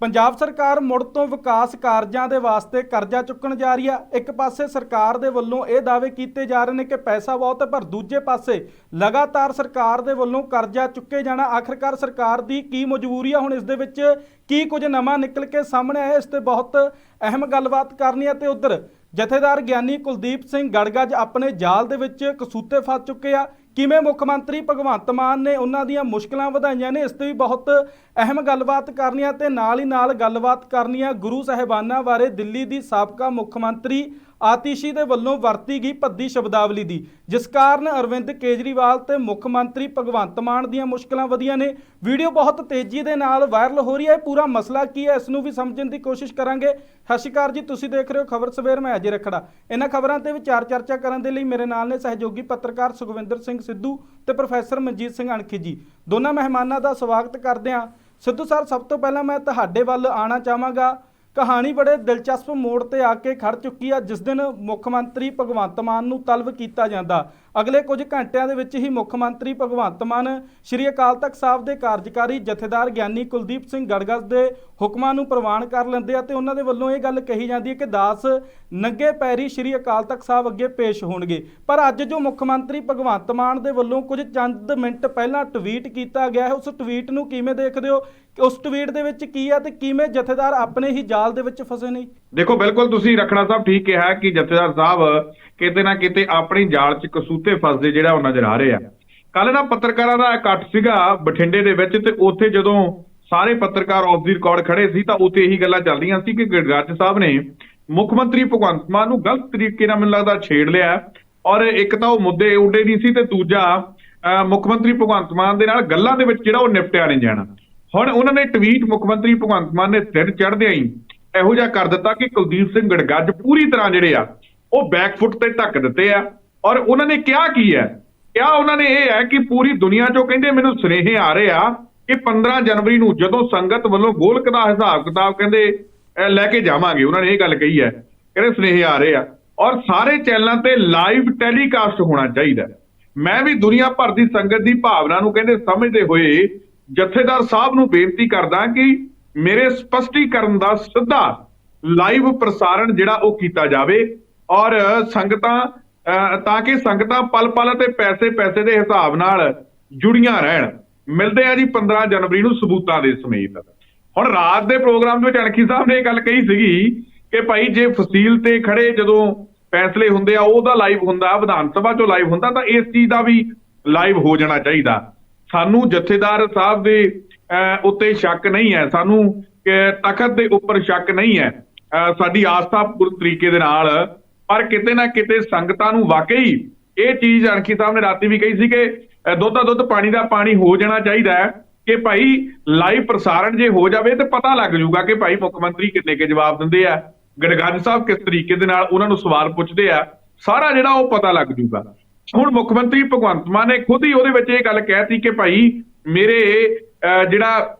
ਪੰਜਾਬ ਸਰਕਾਰ ਮੁੜ ਤੋਂ ਵਿਕਾਸ ਕਾਰਜਾਂ ਦੇ ਵਾਸਤੇ ਕਰਜ਼ਾ ਚੁੱਕਣ ਜਾ ਰਹੀ ਆ। ਇੱਕ ਪਾਸੇ ਸਰਕਾਰ ਦੇ ਵੱਲੋਂ ਇਹ ਦਾਅਵੇ ਕੀਤੇ ਜਾ ਰਹੇ ਨੇ ਕਿ ਪੈਸਾ ਬਹੁਤ ਹੈ, ਪਰ ਦੂਜੇ ਪਾਸੇ ਲਗਾਤਾਰ ਸਰਕਾਰ ਦੇ ਵੱਲੋਂ ਕਰਜ਼ਾ ਚੁੱਕੇ ਜਾਣਾ। ਆਖਰਕਾਰ ਸਰਕਾਰ ਦੀ ਕੀ ਮਜਬੂਰੀ ਆ? ਹੁਣ ਇਸ ਦੇ ਵਿੱਚ ਕੀ ਕੁਝ ਨਵਾਂ ਨਿਕਲ ਕੇ ਸਾਹਮਣੇ ਆਇਆ? ਇਸ ਤੇ ਬਹੁਤ ਅਹਿਮ ਗੱਲਬਾਤ ਕਰਨੀ ਹੈ ਤੇ ਉਧਰ ਜਥੇਦਾਰ ਗਿਆਨੀ ਕੁਲਦੀਪ ਸਿੰਘ ਗੜਗੱਜ ਆਪਣੇ ਜਾਲ ਦੇ ਵਿੱਚ ਕਸੂਤੇ ਫਸ ਚੁੱਕੇ ਆ। ਕਿਵੇਂ ਮੁੱਖ ਮੰਤਰੀ ਭਗਵੰਤ ਮਾਨ ਨੇ ਉਹਨਾਂ ਦੀਆਂ ਮੁਸ਼ਕਲਾਂ ਵਧਾਈਆਂ ਨੇ, ਇਸ ਤੇ ਵੀ ਬਹੁਤ ਅਹਿਮ ਗੱਲਬਾਤ ਕਰਨੀ ਆ ਤੇ ਨਾਲ ਹੀ ਨਾਲ ਗੱਲਬਾਤ ਕਰਨੀ ਆ ਗੁਰੂ ਸਾਹਿਬਾਨਾਂ ਬਾਰੇ ਦਿੱਲੀ ਦੀ ਸਾਬਕਾ ਮੁੱਖ ਮੰਤਰੀ ਆਤੀਸ਼ੀ ਦੇ ਵੱਲੋਂ ਵਰਤੀ ਗਈ ਭੱਦੀ ਸ਼ਬਦਾਵਲੀ ਦੀ। ਜਿਸ ਕਾਰਨ ਅਰਵਿੰਦ ਕੇਜਰੀਵਾਲ ਤੇ ਮੁੱਖ ਮੰਤਰੀ ਭਗਵੰਤ ਮਾਨ ਦੀਆਂ ਮੁਸ਼ਕਲਾਂ ਵਧੀਆਂ ਨੇ। ਵੀਡੀਓ ਬਹੁਤ ਤੇਜ਼ੀ ਦੇ ਨਾਲ ਵਾਇਰਲ ਹੋ ਰਹੀ ਹੈ। ਪੂਰਾ ਮਸਲਾ ਕੀ ਹੈ, ਇਸ ਨੂੰ ਵੀ ਸਮਝਣ ਦੀ ਕੋਸ਼ਿਸ਼ ਕਰਾਂਗੇ। ਸਤਿ ਸ਼੍ਰੀ ਅਕਾਲ ਜੀ, ਤੁਸੀਂ ਦੇਖ ਰਹੇ ਹੋ ਖਬਰ ਸਵੇਰ, ਮੈਂ ਅਜੇ ਰਖੜਾ। ਇਹਨਾਂ ਖਬਰਾਂ ਤੇ ਵਿਚਾਰ ਚਰਚਾ ਕਰਨ ਦੇ ਲਈ ਮੇਰੇ ਨਾਲ ਨੇ ਸਹਿਯੋਗੀ ਪੱਤਰਕਾਰ ਸੁਖਵਿੰਦਰ ਸਿੰਘ ਸਿੱਧੂ ਤੇ ਪ੍ਰੋਫੈਸਰ ਮਨਜੀਤ ਸਿੰਘ ਅਣਖੀ ਜੀ। ਦੋਨਾਂ ਮਹਿਮਾਨਾਂ ਦਾ ਸਵਾਗਤ ਕਰਦੇ ਹਾਂ। ਸਿੱਧੂ ਸਰ, ਸਭ ਤੋਂ ਪਹਿਲਾਂ ਮੈਂ ਤੁਹਾਡੇ ਵੱਲ ਆਉਣਾ ਚਾਹਾਂਗਾ। ਕਹਾਣੀ ਬੜੇ ਦਿਲਚਸਪ ਮੋੜ ਤੇ ਆ ਕੇ ਖੜ ਚੁੱਕੀ ਆ, ਜਿਸ ਦਿਨ ਮੁੱਖ ਮੰਤਰੀ ਭਗਵੰਤ ਮਾਨ ਨੂੰ ਤਲਬ ਕੀਤਾ ਜਾਂਦਾ। ਅਗਲੇ ਕੁਝ ਘੰਟਿਆਂ ਦੇ ਵਿੱਚ ਹੀ ਮੁੱਖ ਮੰਤਰੀ ਭਗਵੰਤ ਮਾਨ, ਸ਼੍ਰੀ ਅਕਾਲ ਤਖਤ ਸਾਹਿਬ ਦੇ ਕਾਰਜਕਾਰੀ ਜਥੇਦਾਰ ਗਿਆਨੀ ਕੁਲਦੀਪ ਸਿੰਘ ਗੜਗੜ ਦੇ ਹੁਕਮਾਂ ਨੂੰ ਪ੍ਰਵਾਨ ਕਰ ਲੈਂਦੇ ਆ ਤੇ ਉਹਨਾਂ ਦੇ ਵੱਲੋਂ ਇਹ ਗੱਲ ਕਹੀ ਜਾਂਦੀ ਹੈ ਕਿ ਦਾਸ ਨੰਗੇ ਪੈਰੀ ਸ਼੍ਰੀ ਅਕਾਲ ਤਖਤ ਸਾਹਿਬ ਅੱਗੇ ਪੇਸ਼ ਹੋਣਗੇ। ਪਰ ਅੱਜ ਜੋ ਮੁੱਖ ਮੰਤਰੀ ਭਗਵੰਤ ਮਾਨ ਦੇ ਵੱਲੋਂ ਕੁਝ ਚੰਦ ਮਿੰਟ ਪਹਿਲਾਂ ਟਵੀਟ ਕੀਤਾ ਗਿਆ ਹੈ, ਉਸ ਟਵੀਟ ਨੂੰ ਕਿਵੇਂ ਦੇਖਦੇ ਹੋ? ਉਸ ਟਵੀਟ ਦੇ ਵਿੱਚ ਕੀ ਹੈ ਤੇ ਕਿਵੇਂ ਜਥੇਦਾਰ ਆਪਣੇ ਹੀ ਜਾਲ ਦੇ ਵਿੱਚ ਫਸੇ ਨੇ? ਦੇਖੋ, ਬਿਲਕੁਲ ਤੁਸੀਂ ਰਖੜਾ ਸਾਹਿਬ ਠੀਕ ਕਿਹਾ ਕਿ ਜਥੇਦਾਰ ਸਾਹਿਬ ਕਿਤੇ ਨਾ ਕਿਤੇ ਆਪਣੀ ਜਾਲ 'ਚ ਕਸੂਤੇ ਫਸਦੇ ਜਿਹੜਾ ਉਹ ਨਜ਼ਰ ਆ ਰਹੇ ਆ ਕੱਲ ਨਾ ਪੱਤਰਕਾਰਾਂ ਦਾ ਇਕੱਠ ਸੀਗਾ ਬਠਿੰਡੇ ਦੇ ਵਿੱਚ ਤੇ ਉੱਥੇ ਜਦੋਂ ਸਾਰੇ ਪੱਤਰਕਾਰ ਆਫ ਦੀ ਰਿਕਾਰਡ ਖੜੇ ਸੀ ਤਾਂ ਉੱਥੇ ਇਹੀ ਗੱਲਾਂ ਚੱਲਦੀਆਂ ਸੀ ਕਿ ਗੜਗੱਜ ਸਾਹਿਬ ਨੇ ਮੁੱਖ ਮੰਤਰੀ ਭਗਵੰਤ ਮਾਨ ਨੂੰ ਗਲਤ ਤਰੀਕੇ ਨਾਲ ਮੈਨੂੰ ਲੱਗਦਾ ਛੇੜ ਲਿਆ ਔਰ ਇੱਕ ਤਾਂ ਉਹ ਮੁੱਦੇ ਉੱਡੇ ਨਹੀਂ ਸੀ ਤੇ ਦੂਜਾ ਅਹ ਮੁੱਖ ਮੰਤਰੀ ਭਗਵੰਤ ਮਾਨ ਦੇ ਨਾਲ ਗੱਲਾਂ ਦੇ ਵਿੱਚ ਜਿਹੜਾ ਉਹ ਨਿਪਟਿਆ ਨਹੀਂ ਜਾਣਾ। ਹੁਣ ਉਹਨਾਂ ਨੇ ਟਵੀਟ ਮੁੱਖ ਮੰਤਰੀ ਭਗਵੰਤ ਮਾਨ ਨੇ ਸਿਰ ਚੜ੍ਹਦਿਆਂ ਹੀ ਇਹੋ ਜਿਹਾ ਕਰ ਦਿੱਤਾ ਕਿ ਕੁਲਦੀਪ ਸਿੰਘ ਗੜਗੱਜ ਪੂਰੀ ਤਰ੍ਹਾਂ ਜਿਹੜੇ ਆ, ਉਹ ਬੈਕਫੁੱਟ ਤੇ ਢੱਕ ਦਿੱਤੇ ਆ। ਔਰ ਉਹਨਾਂ ਨੇ ਕਿਹਾ ਕੀ ਹੈ? ਕਿਹਾ ਉਹਨਾਂ ਨੇ ਇਹ ਹੈ ਕਿ ਪੂਰੀ ਦੁਨੀਆ 'ਚੋਂ ਕਹਿੰਦੇ ਮੈਨੂੰ ਸੁਨੇਹੇ ਆ ਰਹੇ ਆ ਕਿ 15 ਜਨਵਰੀ ਨੂੰ ਜਦੋਂ ਸੰਗਤ ਵੱਲੋਂ ਗੋਲਕ ਦਾ ਹਿਸਾਬ ਕਿਤਾਬ ਕਹਿੰਦੇ ਲੈ ਕੇ ਜਾਵਾਂਗੇ, ਉਹਨਾਂ ਨੇ ਇਹ ਗੱਲ ਕਹੀ ਹੈ। ਕਹਿੰਦੇ ਸੁਨੇਹੇ ਆ ਰਹੇ ਆ। ਔਰ ਸਾਰੇ ਚੈਨਲਾਂ ਤੇ ਲਾਈਵ ਟੈਲੀਕਾਸਟ ਹੋਣਾ ਚਾਹੀਦਾ ਮੈਂ ਵੀ ਦੁਨੀਆ ਭਰ ਦੀ ਸੰਗਤ ਦੀ ਭਾਵਨਾ ਨੂੰ ਕਹਿੰਦੇ ਸਮਝਦੇ ਹੋਏ ਜਥੇਦਾਰ ਸਾਹਿਬ ਨੂੰ ਬੇਨਤੀ ਕਰਦਾ ਕਿ ਮੇਰੇ ਸਪਸ਼ਟੀਕਰਨ ਦਾ ਸਿੱਧਾ ਲਾਈਵ ਪ੍ਰਸਾਰਣ ਜਿਹੜਾ ਉਹ ਕੀਤਾ ਜਾਵੇ ਔਰ ਸੰਗਤਾਂ ਤਾਂ ਕਿ ਸੰਗਤਾਂ ਪਲ ਪਲ ਤੇ ਪੈਸੇ ਪੈਸੇ ਦੇ ਹਿਸਾਬ ਨਾਲ ਜੁੜੀਆਂ ਰਹਿਣ। ਮਿਲਦੇ ਆ ਜੀ 15 ਜਨਵਰੀ ਨੂੰ ਸਬੂਤਾਂ ਦੇ ਸਮੇਤ। ਹੁਣ ਰਾਤ ਦੇ ਪ੍ਰੋਗਰਾਮ ਦੇ ਵਿੱਚ ਅਣਖੀ ਸਾਹਿਬ ਨੇ ਇਹ ਗੱਲ ਕਹੀ ਸੀਗੀ ਕਿ ਭਾਈ ਜੇ ਫਸੀਲ ਤੇ ਖੜੇ ਜਦੋਂ ਫੈਸਲੇ ਹੁੰਦੇ ਆ, ਉਹਦਾ ਲਾਈਵ ਹੁੰਦਾ, ਵਿਧਾਨ ਸਭਾ ਚੋਂ ਲਾਈਵ ਹੁੰਦਾ, ਤਾਂ ਇਸ ਚੀਜ਼ ਦਾ ਵੀ ਲਾਈਵ ਹੋ ਜਾਣਾ ਚਾਹੀਦਾ। ਸਾਨੂੰ ਜਥੇਦਾਰ ਸਾਹਿਬ ਦੇ ਉੱਤੇ ਸ਼ੱਕ ਨਹੀਂ ਹੈ। ਸਾਨੂੰ ਤਖਤ ਦੇ ਉੱਪਰ ਸ਼ੱਕ ਨਹੀਂ ਹੈ। ਅਹ, ਸਾਡੀ ਆਸਥਾ ਪੂਰ ਤਰੀਕੇ ਦੇ ਨਾਲ ਪਰ ਕਿਤੇ ਨਾ ਕਿਤੇ ਸੰਗਤਾਂ ਨੂੰ ਵਾਕਈ ਇਹ ਚੀਜ਼ ਅਣਖੀ ਸਾਹਿਬ ਨੇ ਰਾਤੀ ਵੀ ਕਹੀ ਸੀ ਕਿ ਦੁੱਧ ਦਾ ਦੁੱਧ ਪਾਣੀ ਦਾ ਪਾਣੀ ਹੋ ਜਾਣਾ ਚਾਹੀਦਾ ਕਿ ਭਾਈ ਲਾਈਵ ਪ੍ਰਸਾਰਣ ਜੇ ਹੋ ਜਾਵੇ ਤੇ ਪਤਾ ਲੱਗ ਜਾਊਗਾ ਕਿ ਭਾਈ ਮੁੱਖ ਮੰਤਰੀ ਕਿੰਨੇ ਕੇ ਜਵਾਬ ਦਿੰਦੇ ਆ। ਗੜਗੱਜ ਸਾਹਿਬ ਕਿਸ ਤਰੀਕੇ ਦੇ ਨਾਲ ਉਹਨਾਂ ਨੂੰ ਸਵਾਲ ਪੁੱਛਦੇ ਆ। ਸਾਰਾ ਜਿਹੜਾ ਉਹ ਪਤਾ ਲੱਗ ਜਾਊਗਾ। ਹੁਣ ਮੁੱਖ ਮੰਤਰੀ ਭਗਵੰਤ ਮਾਨ ਨੇ ਖੁਦ ਹੀ ਉਹਦੇ ਵਿੱਚ ਇਹ ਗੱਲ ਕਹਿਤੀ ਕਿ ਭਾਈ ਮੇਰੇ ਜਿਹੜਾ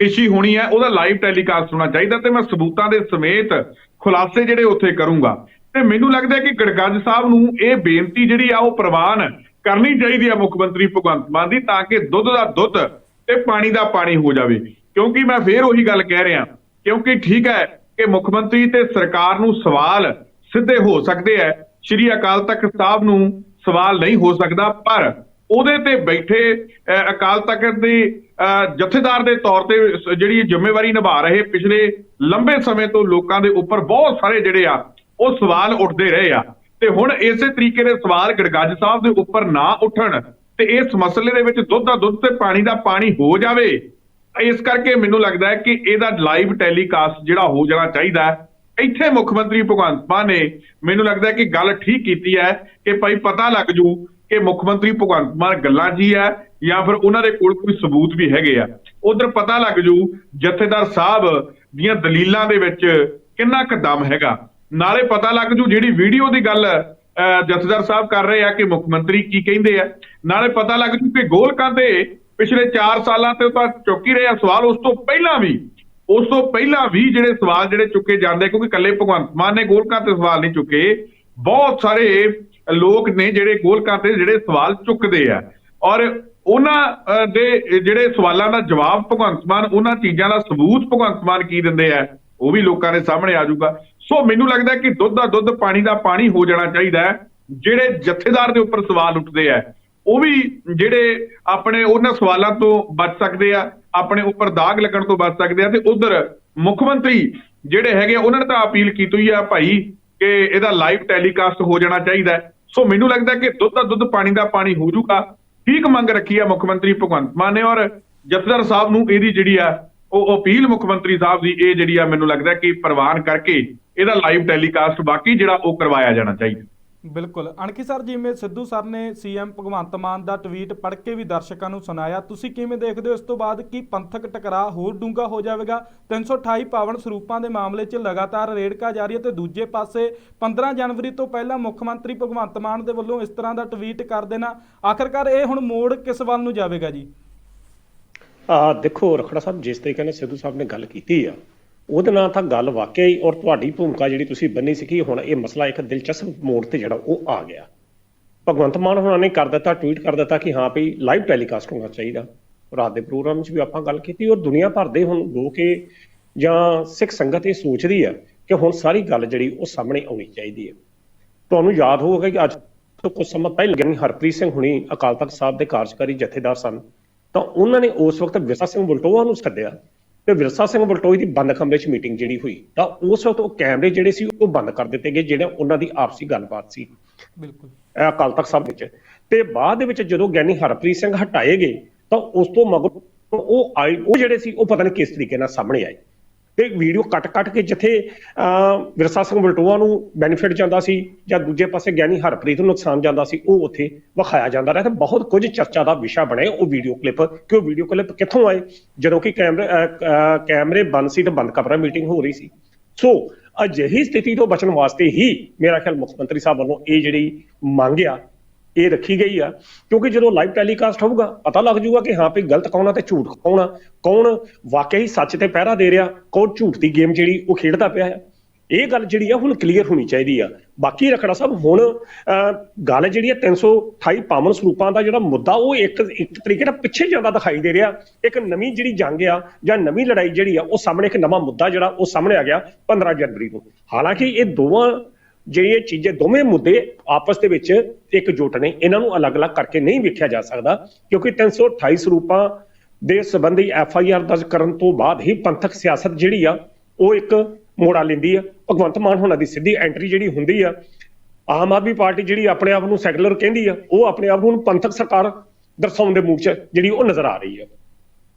ਇਸ਼ੀ ਹੋਣੀ ਹੈ, ਉਹਦਾ ਲਾਈਵ ਟੈਲੀਕਾਸਟ ਹੋਣਾ ਚਾਹੀਦਾ ਤੇ ਮੈਂ ਸਬੂਤਾਂ ਦੇ ਸਮੇਤ ਖੁਲਾਸੇ ਜਿਹੜੇ ਉੱਥੇ ਕਰੂੰਗਾ। ਤੇ ਮੈਨੂੰ ਲੱਗਦਾ ਕਿ ਗੜਗੱਜ ਸਾਹਿਬ ਨੂੰ ਇਹ ਬੇਨਤੀ ਜਿਹੜੀ ਆ, ਉਹ ਪ੍ਰਵਾਨ ਕਰਨੀ ਚਾਹੀਦੀ ਆ ਮੁੱਖ ਮੰਤਰੀ ਭਗਵੰਤ ਮਾਨ ਦੀ, ਤਾਂ ਕਿ ਦੁੱਧ ਦਾ ਦੁੱਧ ਤੇ ਪਾਣੀ ਦਾ ਪਾਣੀ ਹੋ ਜਾਵੇ। ਕਿਉਂਕਿ ਮੈਂ ਫੇਰ ਉਹੀ ਗੱਲ ਕਹਿ ਰਿਹਾ, ਕਿਉਂਕਿ ਠੀਕ ਹੈ ਕਿ ਮੁੱਖ ਮੰਤਰੀ ਤੇ ਸਰਕਾਰ ਨੂੰ ਸਵਾਲ ਸਿੱਧੇ ਹੋ ਸਕਦੇ ਹੈ। ਸ਼੍ਰੀ ਅਕਾਲ ਤਖਤ ਸਾਹਿਬ ਨੂੰ ਸਵਾਲ ਨਹੀਂ ਹੋ ਸਕਦਾ, ਪਰ ਉਹਦੇ ਤੇ ਬੈਠੇ ਅਹ, ਅਕਾਲ ਤਖਤ ਦੇ ਅਹ, ਜਥੇਦਾਰ ਦੇ ਤੌਰ ਤੇ ਜਿਹੜੀ ਜ਼ਿੰਮੇਵਾਰੀ ਨਿਭਾ ਰਹੇ ਪਿਛਲੇ ਲੰਬੇ ਸਮੇਂ ਤੋਂ ਲੋਕਾਂ ਦੇ ਉੱਪਰ ਬਹੁਤ ਸਾਰੇ ਜਿਹੜੇ ਆ ਉਹ ਸਵਾਲ ਉੱਠਦੇ ਰਹੇ ਆ। ਤੇ ਹੁਣ ਇਸੇ ਤਰੀਕੇ ਦੇ ਸਵਾਲ ਗੜਗੱਜ ਸਾਹਿਬ ਦੇ ਉੱਪਰ ਨਾ ਉੱਠਣ ਤੇ ਇਸ ਮਸਲੇ ਦੇ ਵਿੱਚ ਦੁੱਧ ਦਾ ਦੁੱਧ ਤੇ ਪਾਣੀ ਦਾ ਪਾਣੀ ਹੋ ਜਾਵੇ ਇਸ ਕਰਕੇ ਮੈਨੂੰ ਲੱਗਦਾ ਹੈ ਕਿ ਇਹਦਾ ਲਾਈਵ ਟੈਲੀਕਾਸਟ ਜਿਹੜਾ ਹੋ ਜਾਣਾ ਚਾਹੀਦਾ ਇੱਥੇ ਮੁੱਖ ਮੰਤਰੀ ਭਗਵੰਤ ਮਾਨ ਨੇ ਮੈਨੂੰ ਲੱਗਦਾ ਕਿ ਗੱਲ ਠੀਕ ਕੀਤੀ ਹੈ ਕਿ ਭਾਈ ਪਤਾ ਲੱਗ ਜੂ ਕਿ ਮੁੱਖ ਮੰਤਰੀ ਭਗਵੰਤ ਮਾਨ ਗੱਲਾਂ ਜੀ ਹੈ ਜਾਂ ਫਿਰ ਉਹਨਾਂ ਦੇ ਕੋਲ ਕੋਈ ਸਬੂਤ ਵੀ ਹੈਗੇ ਆ। ਉਧਰ ਪਤਾ ਲੱਗ ਜੂ ਜਥੇਦਾਰ ਸਾਹਿਬ ਦੀਆਂ ਦਲੀਲਾਂ ਦੇ ਵਿੱਚ ਕਿੰਨਾ ਕੁ ਦਮ ਹੈਗਾ। ਨਾਲੇ ਪਤਾ ਲੱਗ ਜੂ ਜਿਹੜੀ ਵੀਡੀਓ ਦੀ ਗੱਲ ਅਹ, ਜਥੇਦਾਰ ਸਾਹਿਬ ਕਰ ਰਹੇ ਆ ਕਿ ਮੁੱਖ ਮੰਤਰੀ ਕੀ ਕਹਿੰਦੇ ਆ। ਨਾਲੇ ਪਤਾ ਲੱਗ ਜੂ ਕਿ ਗੋਲਕਾਂ ਦੇ ਪਿਛਲੇ 4 ਸਾਲਾਂ ਤੇ ਤਾਂ ਚੁੱਕ ਹੀ ਰਹੇ ਆ ਸਵਾਲ। ਉਸ ਤੋਂ ਪਹਿਲਾਂ ਵੀ ਉਸ ਤੋਂ ਪਹਿਲਾਂ ਵੀ ਜਿਹੜੇ ਸਵਾਲ ਜਿਹੜੇ ਚੁੱਕੇ ਜਾਂਦੇ ਕਿਉਂਕਿ ਕੱਲੇ ਭਗਵੰਤ ਮਾਨ ਨੇ ਗੋਲਕਾਂ ਤੇ ਸਵਾਲ ਨਹੀਂ ਚੁੱਕੇ ਬਹੁਤ ਸਾਰੇ ਲੋਕ ਨੇ ਜਿਹੜੇ ਗੋਲਕਾਂ ਤੇ ਜਿਹੜੇ ਸਵਾਲ ਚੁੱਕਦੇ ਆ। ਔਰ ਉਹਨਾਂ ਦੇ ਜਿਹੜੇ ਸਵਾਲਾਂ ਦਾ ਜਵਾਬ ਭਗਵੰਤ ਮਾਨ ਉਹਨਾਂ ਚੀਜ਼ਾਂ ਦਾ ਸਬੂਤ ਭਗਵੰਤ ਮਾਨ ਕੀ ਦਿੰਦੇ ਆ ਉਹ ਵੀ ਲੋਕਾਂ ਦੇ ਸਾਹਮਣੇ ਆ ਜਾਊਗਾ। ਸੋ ਮੈਨੂੰ ਲੱਗਦਾ ਕਿ ਦੁੱਧ ਦਾ ਦੁੱਧ ਪਾਣੀ ਦਾ ਪਾਣੀ ਹੋ ਜਾਣਾ ਚਾਹੀਦਾ ਹੈ। ਜਿਹੜੇ ਜਥੇਦਾਰ ਦੇ ਉੱਪਰ ਸਵਾਲ ਉੱਠਦੇ ਆ ਉਹ ਵੀ ਜਿਹੜੇ ਆਪਣੇ ਉਹਨਾਂ ਸਵਾਲਾਂ ਤੋਂ ਬਚ ਸਕਦੇ ਆ ਆਪਣੇ ਉੱਪਰ ਦਾਗ ਲੱਗਣ ਤੋਂ ਬਚ ਸਕਦੇ ਆ ਤੇ ਉਧਰ ਮੁੱਖ ਮੰਤਰੀ ਜਿਹੜੇ ਹੈਗੇ ਆ, ਉਹਨਾਂ ਨੇ ਤਾਂ ਅਪੀਲ ਕੀਤੀ ਹੋਈ ਆ ਭਾਈ ਕਿ ਇਹਦਾ ਲਾਈਵ ਟੈਲੀਕਾਸਟ ਹੋ ਜਾਣਾ ਚਾਹੀਦਾ ਸੋ ਮੈਨੂੰ ਲੱਗਦਾ ਕਿ ਦੁੱਧ ਦਾ ਦੁੱਧ, ਪਾਣੀ ਦਾ ਪਾਣੀ ਹੋ ਜਾਊਗਾ। ਠੀਕ ਮੰਗ ਰੱਖੀ ਆ ਮੁੱਖ ਮੰਤਰੀ ਭਗਵੰਤ ਮਾਨ ਨੇ, ਔਰ ਜਥੇਦਾਰ ਸਾਹਿਬ ਨੂੰ ਇਹਦੀ ਜਿਹੜੀ ਆ, ਉਹ ਅਪੀਲ ਮੁੱਖ ਮੰਤਰੀ ਸਾਹਿਬ ਦੀ ਇਹ ਜਿਹੜੀ ਆ, ਮੈਨੂੰ ਲੱਗਦਾ ਕਿ ਪ੍ਰਵਾਨ ਕਰਕੇ ਇਹਦਾ ਲਾਈਵ ਟੈਲੀਕਾਸਟ ਬਾਕੀ ਜਿਹੜਾ ਉਹ ਕਰਵਾਇਆ ਜਾਣਾ ਚਾਹੀਦਾ। ਬਿਲਕੁਲ। ਅਣਖੀ ਸਰ, ਜਿਵੇਂ ਸਿੱਧੂ ਸਰ ਨੇ ਸੀਐਮ ਭਗਵੰਤ ਮਾਨ ਦਾ ਟਵੀਟ ਪੜ੍ਹ ਕੇ ਵੀ ਦਰਸ਼ਕਾਂ ਨੂੰ ਸੁਣਾਇਆ, ਤੁਸੀਂ ਕਿਵੇਂ ਦੇਖਦੇ ਹੋ ਇਸ ਤੋਂ ਬਾਅਦ ਕੀ ਪੰਥਕ ਟਕਰਾਅ ਹੋਰ ਡੂੰਘਾ ਹੋ ਜਾਵੇਗਾ? 328 ਪਾਵਨ ਸਰੂਪਾਂ ਦੇ ਮਾਮਲੇ 'ਚ ਲਗਾਤਾਰ ਰੇੜਕਾ ਜਾਰੀ ਹੈ ਤੇ ਦੂਜੇ ਪਾਸੇ 15 ਜਨਵਰੀ ਤੋਂ ਪਹਿਲਾਂ ਮੁੱਖ ਮੰਤਰੀ ਭਗਵੰਤ ਮਾਨ ਦੇ ਵੱਲੋਂ ਇਸ ਤਰ੍ਹਾਂ ਦਾ ਟਵੀਟ ਕਰ ਦੇਣਾ, ਆਖਰਕਾਰ ਇਹ ਹੁਣ ਮੋੜ ਕਿਸ ਵੱਲ ਨੂੰ ਜਾਵੇਗਾ ਜੀ? ਆ ਦੇਖੋ ਰਖੜਾ ਸਾਹਿਬ, ਜਿਸ ਤਰੀਕੇ ਨਾਲ ਸਿੱਧੂ ਸਾਹਿਬ ਨੇ ਗੱਲ ਕੀਤੀ ਆ ਉਹਦੇ ਨਾਲ ਤਾਂ ਗੱਲ ਵਾਕਿਆ ਹੀ ਔਰ ਤੁਹਾਡੀ ਭੂਮਿਕਾ ਜਿਹੜੀ ਤੁਸੀਂ ਬੰਨੀ ਸੀ ਕਿ ਹੁਣ ਇਹ ਮਸਲਾ ਇੱਕ ਦਿਲਚਸਪ ਮੋੜ ਤੇ ਜਿਹੜਾ ਉਹ ਆ ਗਿਆ। ਭਗਵੰਤ ਮਾਨ ਹੁਣਾਂ ਨੇ ਕਰ ਦਿੱਤਾ, ਟਵੀਟ ਕਰ ਦਿੱਤਾ ਕਿ ਹਾਂ ਵੀ ਲਾਈਵ ਟੈਲੀਕਾਸਟ ਹੋਣਾ ਚਾਹੀਦਾ। ਰਾਤ ਦੇ ਪ੍ਰੋਗਰਾਮ ਵਿੱਚ ਵੀ ਆਪਾਂ ਗੱਲ ਕੀਤੀ ਔਰ ਦੁਨੀਆ ਭਰ ਦੇ ਹੁਣ ਲੋਕ ਇਹ ਜਾਂ ਸਿੱਖ ਸੰਗਤ ਇਹ ਸੋਚਦੀ ਆ ਕਿ ਹੁਣ ਸਾਰੀ ਗੱਲ ਜਿਹੜੀ ਉਹ ਸਾਹਮਣੇ ਆਉਣੀ ਚਾਹੀਦੀ ਹੈ। ਤੁਹਾਨੂੰ ਯਾਦ ਹੋਊਗਾ ਕਿ ਅੱਜ ਤੋਂ ਕੁਝ ਸਮਾਂ ਪਹਿਲਾਂ ਹਰਪ੍ਰੀਤ ਸਿੰਘ ਹੁਣੀ ਅਕਾਲ ਤਖਤ ਸਾਹਿਬ ਦੇ ਕਾਰਜਕਾਰੀ ਜਥੇਦਾਰ ਸਨ। ਤਾਂ ਉਹਨਾਂ ਨੇ ਉਸ ਵਕਤ ਵਿਰਸਾ ਸਿੰਘ ਬਲਟੋਆ ਨੂੰ ਸੱਦਿਆ ਤੇ ਵਿਰਸਾ ਸਿੰਘ ਬਲਟੋਈ ਦੀ ਬੰਦ ਕਮਰੇ 'ਚ ਮੀਟਿੰਗ ਜਿਹੜੀ ਹੋਈ ਤਾਂ ਉਸ ਵਕਤ ਉਹ ਕੈਮਰੇ ਜਿਹੜੇ ਸੀ ਉਹ ਬੰਦ ਕਰ ਦਿੱਤੇ ਗਏ ਜਿਹੜੇ ਉਹਨਾਂ ਦੀ ਆਪਸੀ ਗੱਲਬਾਤ ਸੀ। ਬਿਲਕੁਲ। ਇਹ ਅਕਾਲ ਤਖਤ ਸਾਹਿਬ ਵਿੱਚ। ਤੇ ਬਾਅਦ ਦੇ ਵਿੱਚ ਜਦੋਂ ਗਿਆਨੀ ਹਰਪ੍ਰੀਤ ਸਿੰਘ ਹਟਾਏ ਗਏ ਤਾਂ ਉਸ ਤੋਂ ਮਗਰ ਉਹ ਆਏ ਉਹ ਜਿਹੜੇ ਸੀ ਉਹ ਪਤਾ ਨਹੀਂ ਕਿਸ ਤਰੀਕੇ ਨਾਲ ਸਾਹਮਣੇ ਆਏ। ਤੇ ਵੀਡੀਓ ਕੱਟ ਕੱਟ ਕੇ ਜਿੱਥੇ ਵਿਰਸਾ ਸਿੰਘ ਬਲਟੋਆ ਨੂੰ ਬੈਨੀਫਿਟ ਜਾਂਦਾ ਸੀ ਜਾਂ ਦੂਜੇ ਪਾਸੇ ਗਿਆਨੀ ਹਰਪ੍ਰੀਤ ਨੂੰ ਨੁਕਸਾਨ ਜਾਂਦਾ ਸੀ ਉਹ ਉੱਥੇ ਵਿਖਾਇਆ ਜਾਂਦਾ ਰਿਹਾ ਤੇ ਬਹੁਤ ਕੁਝ ਚਰਚਾ ਦਾ ਵਿਸ਼ਾ ਬਣੇ ਉਹ ਵੀਡੀਓ ਕਲਿੱਪ ਕਿ ਉਹ ਵੀਡੀਓ ਕਲਿੱਪ ਕਿੱਥੋਂ ਆਏ? ਜਦੋਂ ਕਿ ਕੈਮਰੇ ਅਹ, ਕੈਮਰੇ ਬੰਦ ਸੀ ਤੇ ਬੰਦ ਕਮਰਾ ਮੀਟਿੰਗ ਹੋ ਰਹੀ ਸੀ। ਸੋ ਅਜਿਹੀ ਸਥਿਤੀ ਤੋਂ ਬਚਣ ਵਾਸਤੇ ਹੀ ਮੇਰਾ ਖਿਆਲ ਮੁੱਖ ਮੰਤਰੀ ਸਾਹਿਬ ਵੱਲੋਂ ਇਹ ਜਿਹੜੀ ਮੰਗ ਆ ਇਹ ਰੱਖੀ ਗਈ ਆ ਕਿਉਂਕਿ ਜਦੋਂ ਲਾਈਵ ਟੈਲੀਕਾਸਟ ਹੋਊਗਾ ਪਤਾ ਲੱਗ ਜਾਊਗਾ ਕਿ ਹਾਂ ਵੀ ਗਲਤ ਕੌਣ ਆ ਤੇ ਝੂਠ ਕੌਣ ਆ। ਕੌਣ ਵਾਕਈ ਸੱਚ ਤੇ ਪਹਿਰਾ ਦੇ ਰਿਹਾ ਕੌਣ ਝੂਠ ਦੀ ਗੇਮ ਜਿਹੜੀ ਉਹ ਖੇਡਦਾ ਪਿਆ ਆ। ਇਹ ਗੱਲ ਜਿਹੜੀ ਆ ਹੁਣ ਕਲੀਅਰ ਹੋਣੀ ਚਾਹੀਦੀ ਆ। ਬਾਕੀ ਰਖੜਾ ਸਾਹਿਬ ਹੁਣ ਅਹ, ਗੱਲ ਜਿਹੜੀ ਆ 328 ਪਾਵਨ ਸਰੂਪਾਂ ਦਾ ਜਿਹੜਾ ਮੁੱਦਾ ਉਹ ਇੱਕ ਇੱਕ ਤਰੀਕੇ ਨਾਲ ਪਿੱਛੇ ਜਾਂਦਾ ਦਿਖਾਈ ਦੇ ਰਿਹਾ। ਇੱਕ ਨਵੀਂ ਜਿਹੜੀ ਜੰਗ ਆ ਜਾਂ ਨਵੀਂ ਲੜਾਈ ਜਿਹੜੀ ਆ ਉਹ ਸਾਹਮਣੇ ਇੱਕ ਨਵਾਂ ਮੁੱਦਾ ਜਿਹੜਾ ਉਹ ਸਾਹਮਣੇ ਆ ਗਿਆ 15 ਜਨਵਰੀ ਨੂੰ। ਹਾਲਾਂਕਿ ਇਹ ਦੋਵਾਂ ਜਿਹੜੀ ਇਹ ਚੀਜ਼ਾਂ ਦੋਵੇਂ ਮੁੱਦੇ ਆਪਸ ਦੇ ਵਿੱਚ ਇੱਕ ਇਕਜੁੱਟ ਨੇ, ਇਹਨਾਂ ਨੂੰ ਅਲੱਗ-ਅਲੱਗ ਕਰਕੇ ਨਹੀਂ ਵੇਖਿਆ ਜਾ ਸਕਦਾ, ਕਿਉਂਕਿ 328 ਸਰੂਪਾਂ ਦੇ ਸੰਬੰਧੀ ਐਫ ਆਈ ਆਰ ਦਰਜ ਕਰਨ ਤੋਂ ਬਾਅਦ ਹੀ ਪੰਥਕ ਸਿਆਸਤ ਜਿਹੜੀ ਆ, ਉਹ ਇੱਕ ਮੋੜਾ ਲੈਂਦੀ ਆ। ਭਗਵੰਤ ਮਾਨ ਹੋਣਾ ਦੀ ਸਿੱਧੀ ਐਂਟਰੀ ਜਿਹੜੀ ਹੁੰਦੀ ਆ, ਆਮ ਆਦਮੀ ਪਾਰਟੀ ਜਿਹੜੀ ਆਪਣੇ ਆਪ ਨੂੰ ਸੈਕੂਲਰ ਕਹਿੰਦੀ ਆ, ਉਹ ਆਪਣੇ ਆਪ ਨੂੰ ਪੰਥਕ ਸਰਕਾਰ ਦਰਸਾਉਣ ਦੇ ਮੂਡ 'ਚ ਜਿਹੜੀ ਉਹ ਨਜ਼ਰ ਆ ਰਹੀ ਆ।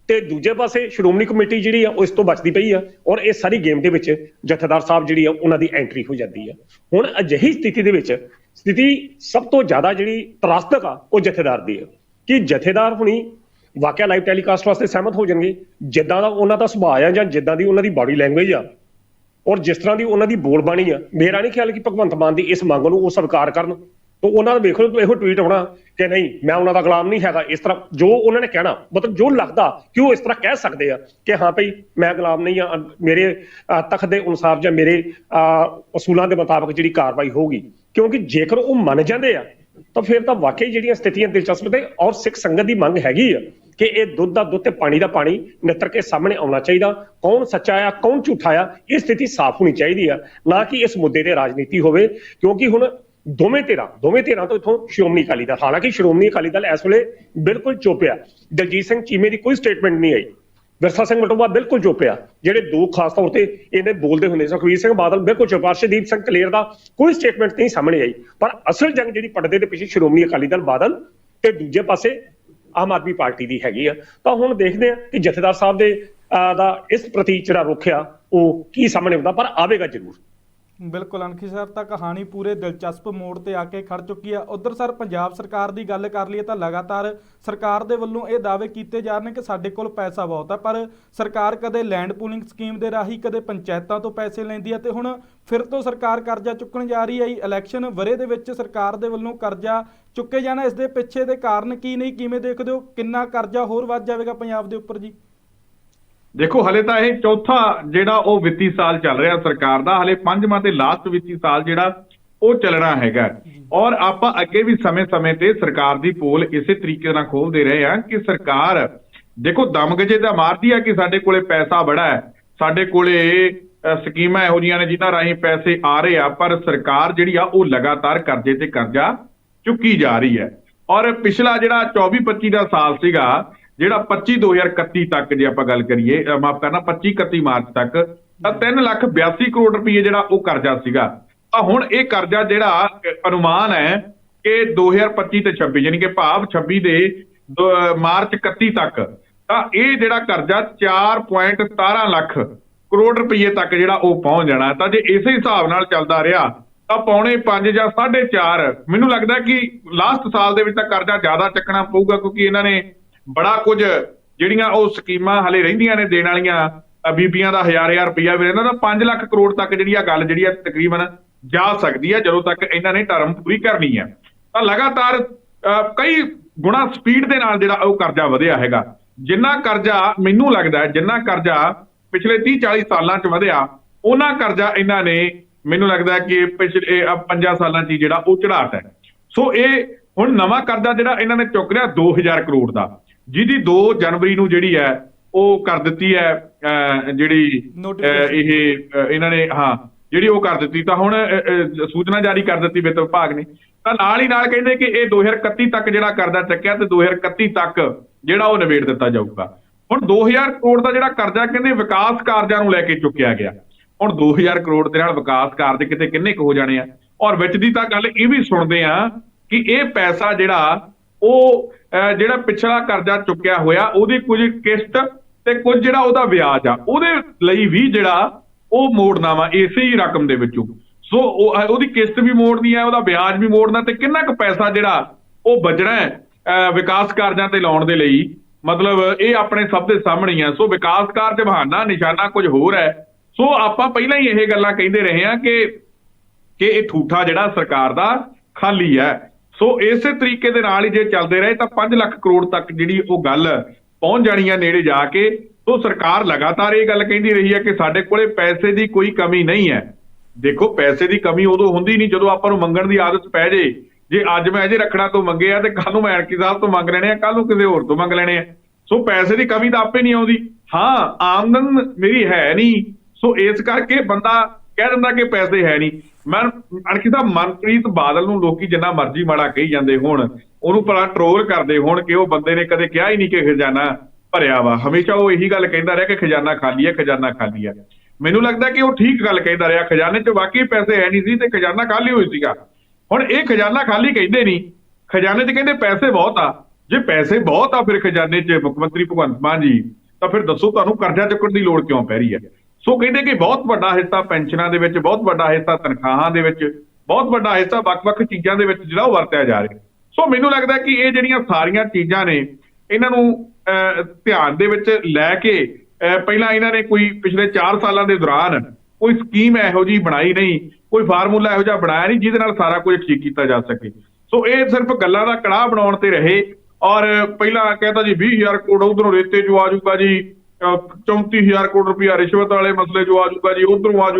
ਤੇ ਦੂਜੇ ਪਾਸੇ ਸ਼੍ਰੋਮਣੀ ਕਮੇਟੀ ਜਿਹੜੀ ਆ, ਉਹ ਇਸ ਤੋਂ ਬਚਦੀ ਪਈ ਆ ਔਰ ਇਹ ਸਾਰੀ ਗੇਮ ਦੇ ਵਿੱਚ ਜਥੇਦਾਰ ਸਾਹਿਬ ਜਿਹੜੀ ਆ, ਉਹਨਾਂ ਦੀ ਐਂਟਰੀ ਹੋ ਜਾਂਦੀ ਆ। ਹੁਣ ਅਜਿਹੀ ਸਥਿਤੀ ਦੇ ਵਿੱਚ ਸਥਿਤੀ ਸਭ ਤੋਂ ਜ਼ਿਆਦਾ ਜਿਹੜੀ ਤਰਾਸਦਕ ਆ, ਉਹ ਜਥੇਦਾਰ ਦੀ ਆ। ਕਿ ਜਥੇਦਾਰ ਹੁਣੀ ਵਾਕਿਆ ਲਾਈਵ ਟੈਲੀਕਾਸਟ ਵਾਸਤੇ ਸਹਿਮਤ ਹੋ ਜਾਣਗੇ, ਜਿੱਦਾਂ ਦਾ ਉਹਨਾਂ ਦਾ ਸੁਭਾਅ ਆ ਜਾਂ ਜਿੱਦਾਂ ਦੀ ਉਹਨਾਂ ਦੀ ਬਾਡੀ ਲੈਂਗੁਏਜ ਆ, ਔਰ ਜਿਸ ਤਰ੍ਹਾਂ ਦੀ ਉਹਨਾਂ ਦੀ ਬੋਲਬਾਣੀ ਆ, ਮੇਰਾ ਨਹੀਂ ਖਿਆਲ ਕਿ ਭਗਵੰਤ ਮਾਨ ਦੀ ਇਸ ਮੰਗ ਨੂੰ ਉਹ ਸਵੀਕਾਰ ਕਰਨ। ਤਾਂ ਉਹਨਾਂ ਦਾ ਵੇਖ ਲਓ ਇਹੋ ਟਵੀਟ ਹੋਣਾ ਕਿ ਨਹੀਂ, ਮੈਂ ਉਹਨਾਂ ਦਾ ਗੁਲਾਮ ਨਹੀਂ ਹੈਗਾ। ਇਸ ਤਰ੍ਹਾਂ ਜੋ ਉਹਨਾਂ ਨੇ ਕਹਿਣਾ, ਮਤਲਬ ਜੋ ਲੱਗਦਾ ਕਿ ਉਹ ਇਸ ਤਰ੍ਹਾਂ ਕਹਿ ਸਕਦੇ ਆ ਕਿ ਹਾਂ ਭਈ ਮੈਂ ਗੁਲਾਮ ਨਹੀਂ ਆ ਮੇਰੇ ਤਖਤ ਦੇ ਅਨੁਸਾਰ ਜਾਂ ਮੇਰੇ ਅਸੂਲਾਂ ਦੇ ਮੁਤਾਬਕ ਜਿਹੜੀ ਕਾਰਵਾਈ ਹੋਊਗੀ। ਕਿਉਂਕਿ ਜੇਕਰ ਉਹ ਮੰਨ ਜਾਂਦੇ ਆ, ਤਾਂ ਫਿਰ ਤਾਂ ਵਾਕਈ ਜਿਹੜੀਆਂ ਸਥਿਤੀਆਂ ਦਿਲਚਸਪ ਤੇ ਔਰ ਸਿੱਖ ਸੰਗਤ ਦੀ ਮੰਗ ਹੈਗੀ ਆ ਕਿ ਇਹ ਦੁੱਧ ਦਾ ਦੁੱਧ ਤੇ ਪਾਣੀ ਦਾ ਪਾਣੀ ਨਿੱਤਰ ਕੇ ਸਾਹਮਣੇ ਆਉਣਾ ਚਾਹੀਦਾ। ਕੌਣ ਸੱਚਾ ਆ, ਕੌਣ ਝੂਠਾ ਆ, ਇਹ ਸਥਿਤੀ ਸਾਫ਼ ਹੋਣੀ ਚਾਹੀਦੀ ਆ, ਨਾ ਕਿ ਇਸ ਮੁੱਦੇ ਤੇ ਰਾਜਨੀਤੀ ਹੋਵੇ। ਕਿਉਂਕਿ ਹੁਣ ਦੋਵੇਂ ਧਿਰਾਂ ਦੋਵੇਂ ਧਿਰਾਂ ਤੋਂ ਇਥੋਂ ਸ਼੍ਰੋਮਣੀ ਅਕਾਲੀ ਦਲ ਹਾਲਾਂਕਿ ਸ਼੍ਰੋਮਣੀ ਅਕਾਲੀ ਦਲ ਇਸ ਵੇਲੇ ਬਿਲਕੁਲ ਚੁੱਪ ਆ। ਦਲਜੀਤ ਸਿੰਘ ਚੀਮੇ ਦੀ ਕੋਈ ਸਟੇਟਮੈਂਟ ਨਹੀਂ ਆਈ। ਵਿਰਸਾ ਸਿੰਘ ਮਟੋਵਾ ਬਿਲਕੁਲ ਚੁੱਪ ਆ। ਜਿਹੜੇ ਦੋ ਖਾਸ ਤੌਰ ਤੇ ਇਹਨੇ ਬੋਲਦੇ ਹੁੰਦੇ ਸੁਖਵੀਰ ਸਿੰਘ ਬਾਦਲ ਬਿਲਕੁਲ ਚੁੱਪ ਅਰਸ਼ਦੀਪ ਸਿੰਘ ਕਲੇਰ ਦਾ ਕੋਈ ਸਟੇਟਮੈਂਟ ਨਹੀਂ ਸਾਹਮਣੇ ਆਈ। ਪਰ ਅਸਲ ਜੰਗ ਜਿਹੜੀ ਪੜਦੇ ਦੇ ਪਿੱਛੇ ਸ਼੍ਰੋਮਣੀ ਅਕਾਲੀ ਦਲ ਬਾਦਲ ਤੇ ਦੂਜੇ ਪਾਸੇ ਆਮ ਆਦਮੀ ਪਾਰਟੀ ਦੀ ਹੈਗੀ ਆ। ਤਾਂ ਹੁਣ ਦੇਖਦੇ ਆ ਕਿ ਜਥੇਦਾਰ ਸਾਹਿਬ ਦੇ ਅਹ, ਦਾ ਇਸ ਪ੍ਰਤੀ ਜਿਹੜਾ ਰੁਖ ਆ ਉਹ ਕੀ ਸਾਹਮਣੇ ਆਉਂਦਾ ਪਰ ਆਵੇਗਾ ਜ਼ਰੂਰ। ਬਿਲਕੁਲ ਅਣਖੀ ਸਰ, ਤਾਂ ਕਹਾਣੀ ਪੂਰੇ ਦਿਲਚਸਪ ਮੋੜ ਤੇ ਆ ਕੇ ਖੜ ਚੁੱਕੀ ਆ। ਉਧਰ ਸਰ, ਪੰਜਾਬ ਸਰਕਾਰ ਦੀ ਗੱਲ ਕਰ ਲਈਏ ਤਾਂ ਲਗਾਤਾਰ ਸਰਕਾਰ ਦੇ ਵੱਲੋਂ ਇਹ ਦਾਅਵੇ ਕੀਤੇ ਜਾ ਰਹੇ ਨੇ ਕਿ ਸਾਡੇ ਕੋਲ ਪੈਸਾ ਬਹੁਤ ਆ, ਪਰ ਸਰਕਾਰ ਕਦੇ ਲੈਂਡ ਪੂਲਿੰਗ ਸਕੀਮ ਦੇ ਰਾਹੀਂ ਕਦੇ ਪੰਚਾਇਤਾਂ ਤੋਂ ਪੈਸੇ ਲੈਂਦੀ ਆ ਤੇ ਹੁਣ ਫਿਰ ਤੋਂ ਸਰਕਾਰ ਕਰਜ਼ਾ ਚੁੱਕਣ ਜਾ ਰਹੀ ਹੈ ਇਲੈਕਸ਼ਨ ਵਰੇ ਦੇ ਵਿੱਚ ਸਰਕਾਰ ਦੇ ਵੱਲੋਂ ਕਰਜ਼ਾ ਚੁੱਕੇ ਜਾਣਾ, ਇਸ ਦੇ ਪਿੱਛੇ ਦੇ ਕਾਰਨ ਕੀ, ਨਹੀਂ, ਕਿਵੇਂ ਦੇਖਦੇ ਹੋ? ਕਿੰਨਾ ਕਰਜ਼ਾ ਹੋਰ ਵੱਧ ਜਾਵੇਗਾ ਪੰਜਾਬ ਦੇ ਉੱਪਰ ਜੀ? ਦੇਖੋ, ਹਲੇ ਤਾਂ ਇਹ ਚੌਥਾ ਜਿਹੜਾ ਉਹ ਵਿੱਤੀ ਸਾਲ ਚੱਲ ਰਿਹਾ ਸਰਕਾਰ ਦਾ, ਹਲੇ ਪੰਜਵਾਂ ਤੇ ਲਾਸਟ ਵਿੱਤੀ ਸਾਲ ਜਿਹੜਾ ਉਹ ਚੱਲਣਾ ਹੈਗਾ। ਔਰ ਆਪਾਂ ਅੱਗੇ ਵੀ ਸਮੇਂ-ਸਮੇਂ ਤੇ ਸਰਕਾਰ ਦੀ ਪੋਲ ਇਸੇ ਤਰੀਕੇ ਨਾਲ ਖੋਲਦੇ ਰਹੇ ਹਾਂ ਕਿ ਸਰਕਾਰ, ਦੇਖੋ ਦਮਗਜੇ ਤਾਂ ਮਾਰਦੀ ਆ ਕਿ ਸਾਡੇ ਕੋਲੇ ਪੈਸਾ ਬੜਾ ਹੈ। ਸਾਡੇ ਕੋਲੇ ਸਕੀਮਾਂ ਇਹੋ ਜਿਹੀਆਂ ਨੇ ਜਿਨ੍ਹਾਂ ਰਾਹੀਂ ਪੈਸੇ ਆ ਰਹੇ ਆ, ਪਰ ਸਰਕਾਰ ਜਿਹੜੀ ਆ ਉਹ ਲਗਾਤਾਰ ਕਰਜ਼ੇ ਤੇ ਕਰਜ਼ਾ ਚੁੱਕੀ ਜਾ ਰਹੀ ਹੈ। ਔਰ ਪਿਛਲਾ ਜਿਹੜਾ 24-25 ਦਾ ਸਾਲ ਸੀਗਾ ਜਿਹੜਾ 25 2031 ਤੱਕ ਜੇ ਆਪਾਂ ਗੱਲ ਕਰੀਏ ਮਾਫ ਕਰਨਾ 25 31 ਮਾਰਚ ਤੱਕ, ਤਾਂ 3 ਲੱਖ 82 ਕਰੋੜ ਰੁਪਏ ਜਿਹੜਾ ਉਹ ਕਰਜ਼ਾ ਸੀਗਾ। ਤਾਂ ਹੁਣ ਇਹ ਕਰਜ਼ਾ ਜਿਹੜਾ ਅਨੁਮਾਨ ਹੈ ਕਿ 2025 ਤੇ 26 ਯਾਨੀ ਕਿ ਭਾਵ 26 ਦੇ ਮਾਰਚ 31 ਤੱਕ, ਤਾਂ ਇਹ ਜਿਹੜਾ ਕਰਜ਼ਾ 4.17 ਲੱਖ ਕਰੋੜ ਰੁਪਏ ਤੱਕ ਜਿਹੜਾ ਉਹ ਪਹੁੰਚ ਜਾਣਾ ਤਾਂ ਜੇ ਇਸੇ ਹਿਸਾਬ ਨਾਲ ਚੱਲਦਾ ਰਿਹਾ, ਤਾਂ ਪੌਣੇ 5 ਜਾਂ 4.5 ਮੈਨੂੰ ਲੱਗਦਾ ਕਿ ਲਾਸਟ ਸਾਲ ਦੇ ਵਿੱਚ ਤਾਂ ਕਰਜ਼ਾ ਜ਼ਿਆਦਾ ਚੱਕਣਾ ਪਊਗਾ, ਕਿਉਂਕਿ ਇਹਨਾਂ ਨੇ ਬੜਾ ਕੁਝ ਜਿਹੜੀਆਂ ਉਹ ਸਕੀਮਾਂ ਹਲੇ ਰਹਿੰਦੀਆਂ ਨੇ ਦੇਣ ਵਾਲੀਆਂ ਬੀਬੀਆਂ ਦਾ ਹਜ਼ਾਰ ਹਜ਼ਾਰ ਰੁਪਇਆ ਵੀ ਇਹਨਾਂ ਦਾ 5 ਲੱਖ ਕਰੋੜ ਤੱਕ ਜਿਹੜੀ ਆ ਗੱਲ ਜਿਹੜੀ ਆ ਤਕਰੀਬਨ ਜਾ ਸਕਦੀ ਹੈ ਜਦੋਂ ਤੱਕ ਇਹਨਾਂ ਨੇ ਟਰਮ ਪੂਰੀ ਕਰਨੀ ਹੈ ਤਾਂ ਲਗਾਤਾਰ ਅ, ਕਈ ਗੁਣਾ ਸਪੀਡ ਦੇ ਨਾਲ ਜਿਹੜਾ ਉਹ ਕਰਜ਼ਾ ਵਧਿਆ ਹੈਗਾ। ਜਿੰਨਾ ਕਰਜ਼ਾ ਮੈਨੂੰ ਲੱਗਦਾ ਜਿੰਨਾ ਕਰਜ਼ਾ ਪਿਛਲੇ 30 40 ਸਾਲਾਂ 'ਚ ਵਧਿਆ ਉਹਨਾਂ ਕਰਜ਼ਾ ਇਹਨਾਂ ਨੇ ਮੈਨੂੰ ਲੱਗਦਾ ਕਿ ਪਿਛਲੇ 5 ਸਾਲਾਂ 'ਚ ਹੀ ਜਿਹੜਾ ਉਹ ਚੜਾਟ ਹੈ। ਸੋ ਇਹ ਹੁਣ ਨਵਾਂ ਕਰਜ਼ਾ ਜਿਹੜਾ ਇਹਨਾਂ ਨੇ ਚੁੱਕ ਲਿਆ 2000 ਕਰੋੜ ਦਾ। ਜਿਹਦੀ 2 ਜਨਵਰੀ ਨੂੰ ਜਿਹੜੀ ਹੈ ਉਹ ਕਰ ਦਿੱਤੀ ਹੈ ਜਿਹੜੀ। ਇਹ ਇਹਨਾਂ ਨੇ ਹਾਂ ਜਿਹੜੀ ਉਹ ਕਰ ਦਿੱਤੀ ਤਾਂ ਹੁਣ ਸੂਚਨਾ ਜਾਰੀ ਕਰ ਦਿੱਤੀ ਵਿੱਤ ਵਿਭਾਗ ਨੇ। ਤਾਂ ਨਾਲ ਹੀ ਨਾਲ ਕਹਿੰਦੇ ਕਿ ਇਹ 2031 ਤੱਕ ਜਿਹੜਾ ਕਰਜ਼ਾ ਚੱਕਿਆ ਤੇ 2031 ਤੱਕ ਜਿਹੜਾ ਉਹ ਨਿਬੇੜ ਦਿੱਤਾ ਜਾਊਗਾ। ਹੁਣ 2000 ਕਰੋੜ ਦਾ ਜਿਹੜਾ ਕਰਜ਼ਾ ਕਹਿੰਦੇ ਵਿਕਾਸ ਕਾਰਜਾਂ ਨੂੰ ਲੈ ਕੇ ਚੁੱਕਿਆ ਗਿਆ। ਹੁਣ 2000 ਕਰੋੜ ਦੇ ਨਾਲ ਵਿਕਾਸ ਕਾਰਜ ਕਿਤੇ ਕਿੰਨੇ ਕੁ ਹੋ ਜਾਣੇ ਆ। ਔਰ ਵਿੱਚ ਦੀ ਤਾਂ ਗੱਲ ਇਹ ਵੀ ਸੁਣਦੇ ਆ ਕਿ ਇਹ ਪੈਸਾ ਜਿਹੜਾ ਉਹ ਅਹ, ਜਿਹੜਾ ਪਿਛਲਾ ਕਰਜ਼ਾ ਚੁੱਕਿਆ ਹੋਇਆ ਉਹਦੀ ਕੁਝ ਕਿਸ਼ਤ ਤੇ ਕੁਝ ਜਿਹੜਾ ਉਹਦਾ ਵਿਆਜ ਆ ਉਹਦੇ ਲਈ ਵੀ ਜਿਹੜਾ ਉਹ ਮੋੜਨਾ ਵਾ ਇਸੇ ਹੀ ਰਕਮ ਦੇ ਵਿੱਚੋਂ। ਸੋ ਉਹਦੀ ਕਿਸ਼ਤ ਵੀ ਮੋੜਨੀ ਹੈ ਉਹਦਾ ਵਿਆਜ ਵੀ ਮੋੜਨਾ ਤੇ ਕਿੰਨਾ ਕੁ ਪੈਸਾ ਜਿਹੜਾ ਉਹ ਬਚਣਾ ਹੈ ਅਹ, ਵਿਕਾਸ ਕਾਰਜਾਂ ਤੇ ਲਾਉਣ ਦੇ ਲਈ। ਮਤਲਬ ਇਹ ਆਪਣੇ ਸਭ ਦੇ ਸਾਹਮਣੇ ਹੀ ਆ। ਸੋ ਵਿਕਾਸ ਕਾਰਜ ਬਹਾਨਾ ਨਿਸ਼ਾਨਾ ਕੁਝ ਹੋਰ ਹੈ। ਸੋ ਆਪਾਂ ਪਹਿਲਾਂ ਹੀ ਇਹ ਗੱਲਾਂ ਕਹਿੰਦੇ ਰਹੇ ਹਾਂ ਕਿ ਕਿ ਇਹ ਠੂਠਾ ਜਿਹੜਾ ਸਰਕਾਰ ਦਾ ਖਾਲੀ ਹੈ। ਸੋ ਇਸੇ ਤਰੀਕੇ ਦੇ ਨਾਲ ਹੀ ਜੇ ਚੱਲਦੇ ਰਹੇ ਤਾਂ 5 ਲੱਖ ਕਰੋੜ ਤੱਕ ਜਿਹੜੀ ਉਹ ਗੱਲ ਪਹੁੰਚ ਜਾਣੀ ਹੈ ਨੇੜੇ ਜਾ ਕੇ। ਸੋ ਸਰਕਾਰ ਲਗਾਤਾਰ ਇਹ ਗੱਲ ਕਹਿੰਦੀ ਰਹੀ ਹੈ ਕਿ ਸਾਡੇ ਕੋਲੇ ਪੈਸੇ ਦੀ ਕੋਈ ਕਮੀ ਨਹੀਂ ਹੈ। ਦੇਖੋ, ਪੈਸੇ ਦੀ ਕਮੀ ਉਦੋਂ ਹੁੰਦੀ ਨਹੀਂ ਜਦੋਂ ਆਪਾਂ ਨੂੰ ਮੰਗਣ ਦੀ ਆਦਤ ਪੈ ਜੇ। ਜੇ ਅੱਜ ਮੈਂ ਅਜੇ ਰੱਖਣਾ ਤੋਂ ਮੰਗੇ ਆ ਤੇ ਕੱਲ ਨੂੰ ਮੈਂ ਐਨਕੀ ਸਾਹਿਬ ਤੋਂ ਮੰਗ ਲੈਣੇ ਆ ਕੱਲ ਨੂੰ ਕਿਸੇ ਹੋਰ ਤੋਂ ਮੰਗ ਲੈਣੇ ਆ। ਸੋ ਪੈਸੇ ਦੀ ਕਮੀ ਤਾਂ ਆਪੇ ਨਹੀਂ ਆਉਂਦੀ। ਹਾਂ, ਆਮਦਨ ਮੇਰੀ ਹੈ ਨਹੀਂ। ਸੋ ਇਸ ਕਰਕੇ ਬੰਦਾ ਕਹਿ ਦਿੰਦਾ ਕਿ ਪੈਸੇ ਹੈ ਨਹੀਂ। ਮੈਂ ਅਣਖੀ ਦਾ ਮਨਪ੍ਰੀਤ ਬਾਦਲ ਨੂੰ ਲੋਕੀ ਜਿੰਨਾ ਮਰਜ਼ੀ ਮਾੜਾ ਕਹੀ ਜਾਂਦੇ ਹੋਣ, ਉਹਨੂੰ ਭਲਾ ਟਰੋਲ ਕਰਦੇ ਹੋਣ ਕਿ ਉਹ ਬੰਦੇ ਨੇ ਕਦੇ ਕਿਹਾ ਹੀ ਨਹੀਂ ਕਿ ਖਜ਼ਾਨਾ ਭਰਿਆ ਵਾ। ਹਮੇਸ਼ਾ ਉਹ ਇਹੀ ਗੱਲ ਕਹਿੰਦਾ ਰਿਹਾ ਕਿ ਖਜ਼ਾਨਾ ਖਾਲੀ ਹੈ, ਖਜ਼ਾਨਾ ਖਾਲੀ ਹੈ। ਮੈਨੂੰ ਲੱਗਦਾ ਕਿ ਉਹ ਠੀਕ ਗੱਲ ਕਹਿੰਦਾ ਰਿਹਾ। ਖਜ਼ਾਨੇ 'ਚ ਵਾਕਈ ਪੈਸੇ ਹੈ ਨਹੀਂ ਸੀ ਤੇ ਖਜ਼ਾਨਾ ਖਾਲੀ ਹੋਈ ਸੀਗਾ। ਹੁਣ ਇਹ ਖਜ਼ਾਨਾ ਖਾਲੀ ਕਹਿੰਦੇ ਨਹੀਂ। ਖਜ਼ਾਨੇ 'ਚ ਕਹਿੰਦੇ ਪੈਸੇ ਬਹੁਤ ਆ। ਜੇ ਪੈਸੇ ਬਹੁਤ ਆ, ਫਿਰ ਖਜ਼ਾਨੇ 'ਚ ਮੁੱਖ ਮੰਤਰੀ ਭਗਵੰਤ ਮਾਨ ਜੀ, ਤਾਂ ਫਿਰ ਦੱਸੋ ਤੁਹਾਨੂੰ ਕਰਜ਼ਾ ਚੁੱਕਣ ਦੀ ਲੋੜ ਕਿਉਂ ਪੈ ਰਹੀ ਹੈ? ਸੋ ਕਹਿੰਦੇ ਕਿ ਬਹੁਤ ਵੱਡਾ ਹਿੱਸਾ ਪੈਨਸ਼ਨਾਂ ਦੇ ਵਿੱਚ ਬਹੁਤ ਵੱਡਾ ਹਿੱਸਾ ਤਨਖਾਹਾਂ ਦੇ ਵਿੱਚ ਬਹੁਤ ਵੱਡਾ ਹਿੱਸਾ ਵੱਖ-ਵੱਖ ਚੀਜ਼ਾਂ ਦੇ ਵਿੱਚ ਜਿਹੜਾ ਉਹ ਵਰਤਿਆ ਜਾ ਰਿਹਾ। ਸੋ ਮੈਨੂੰ ਲੱਗਦਾ ਕਿ ਇਹ ਜਿਹੜੀਆਂ ਸਾਰੀਆਂ ਚੀਜ਼ਾਂ ਨੇ ਇਹਨਾਂ ਨੂੰ ਅਹ, ਧਿਆਨ ਦੇ ਵਿੱਚ ਲੈ ਕੇ ਅਹ, ਪਹਿਲਾਂ ਇਹਨਾਂ ਨੇ ਕੋਈ ਪਿਛਲੇ 4 ਸਾਲਾਂ ਦੇ ਦੌਰਾਨ ਕੋਈ ਸਕੀਮ ਇਹੋ ਜੀ ਬਣਾਈ ਨਹੀਂ ਕੋਈ ਫਾਰਮੂਲਾ ਇਹੋ ਜਿਹਾ ਬਣਾਇਆ ਨਹੀਂ ਜਿਹਦੇ ਨਾਲ ਸਾਰਾ ਕੁਝ ਠੀਕ ਕੀਤਾ ਜਾ ਸਕੇ। ਸੋ ਇਹ ਸਿਰਫ ਗੱਲਾਂ ਦਾ ਕੜਾਹ ਬਣਾਉਣ ਤੇ ਰਹੇ ਔਰ ਪਹਿਲਾਂ ਕਹਿੰਦਾ ਜੀ 20000 ਕਰੋੜ ਉਧਰੋਂ ਰੇਤੇ ਜੋ ਆ ਜਾਊਗਾ ਜੀ 34000 ਕਰੋੜ ਰੁਪਇਆ ਰਿਸ਼ਵਤ ਵਾਲੇ ਮਸਲੇ ਜੋ ਆ ਜੀ, ਉਧਰੋਂ ਆ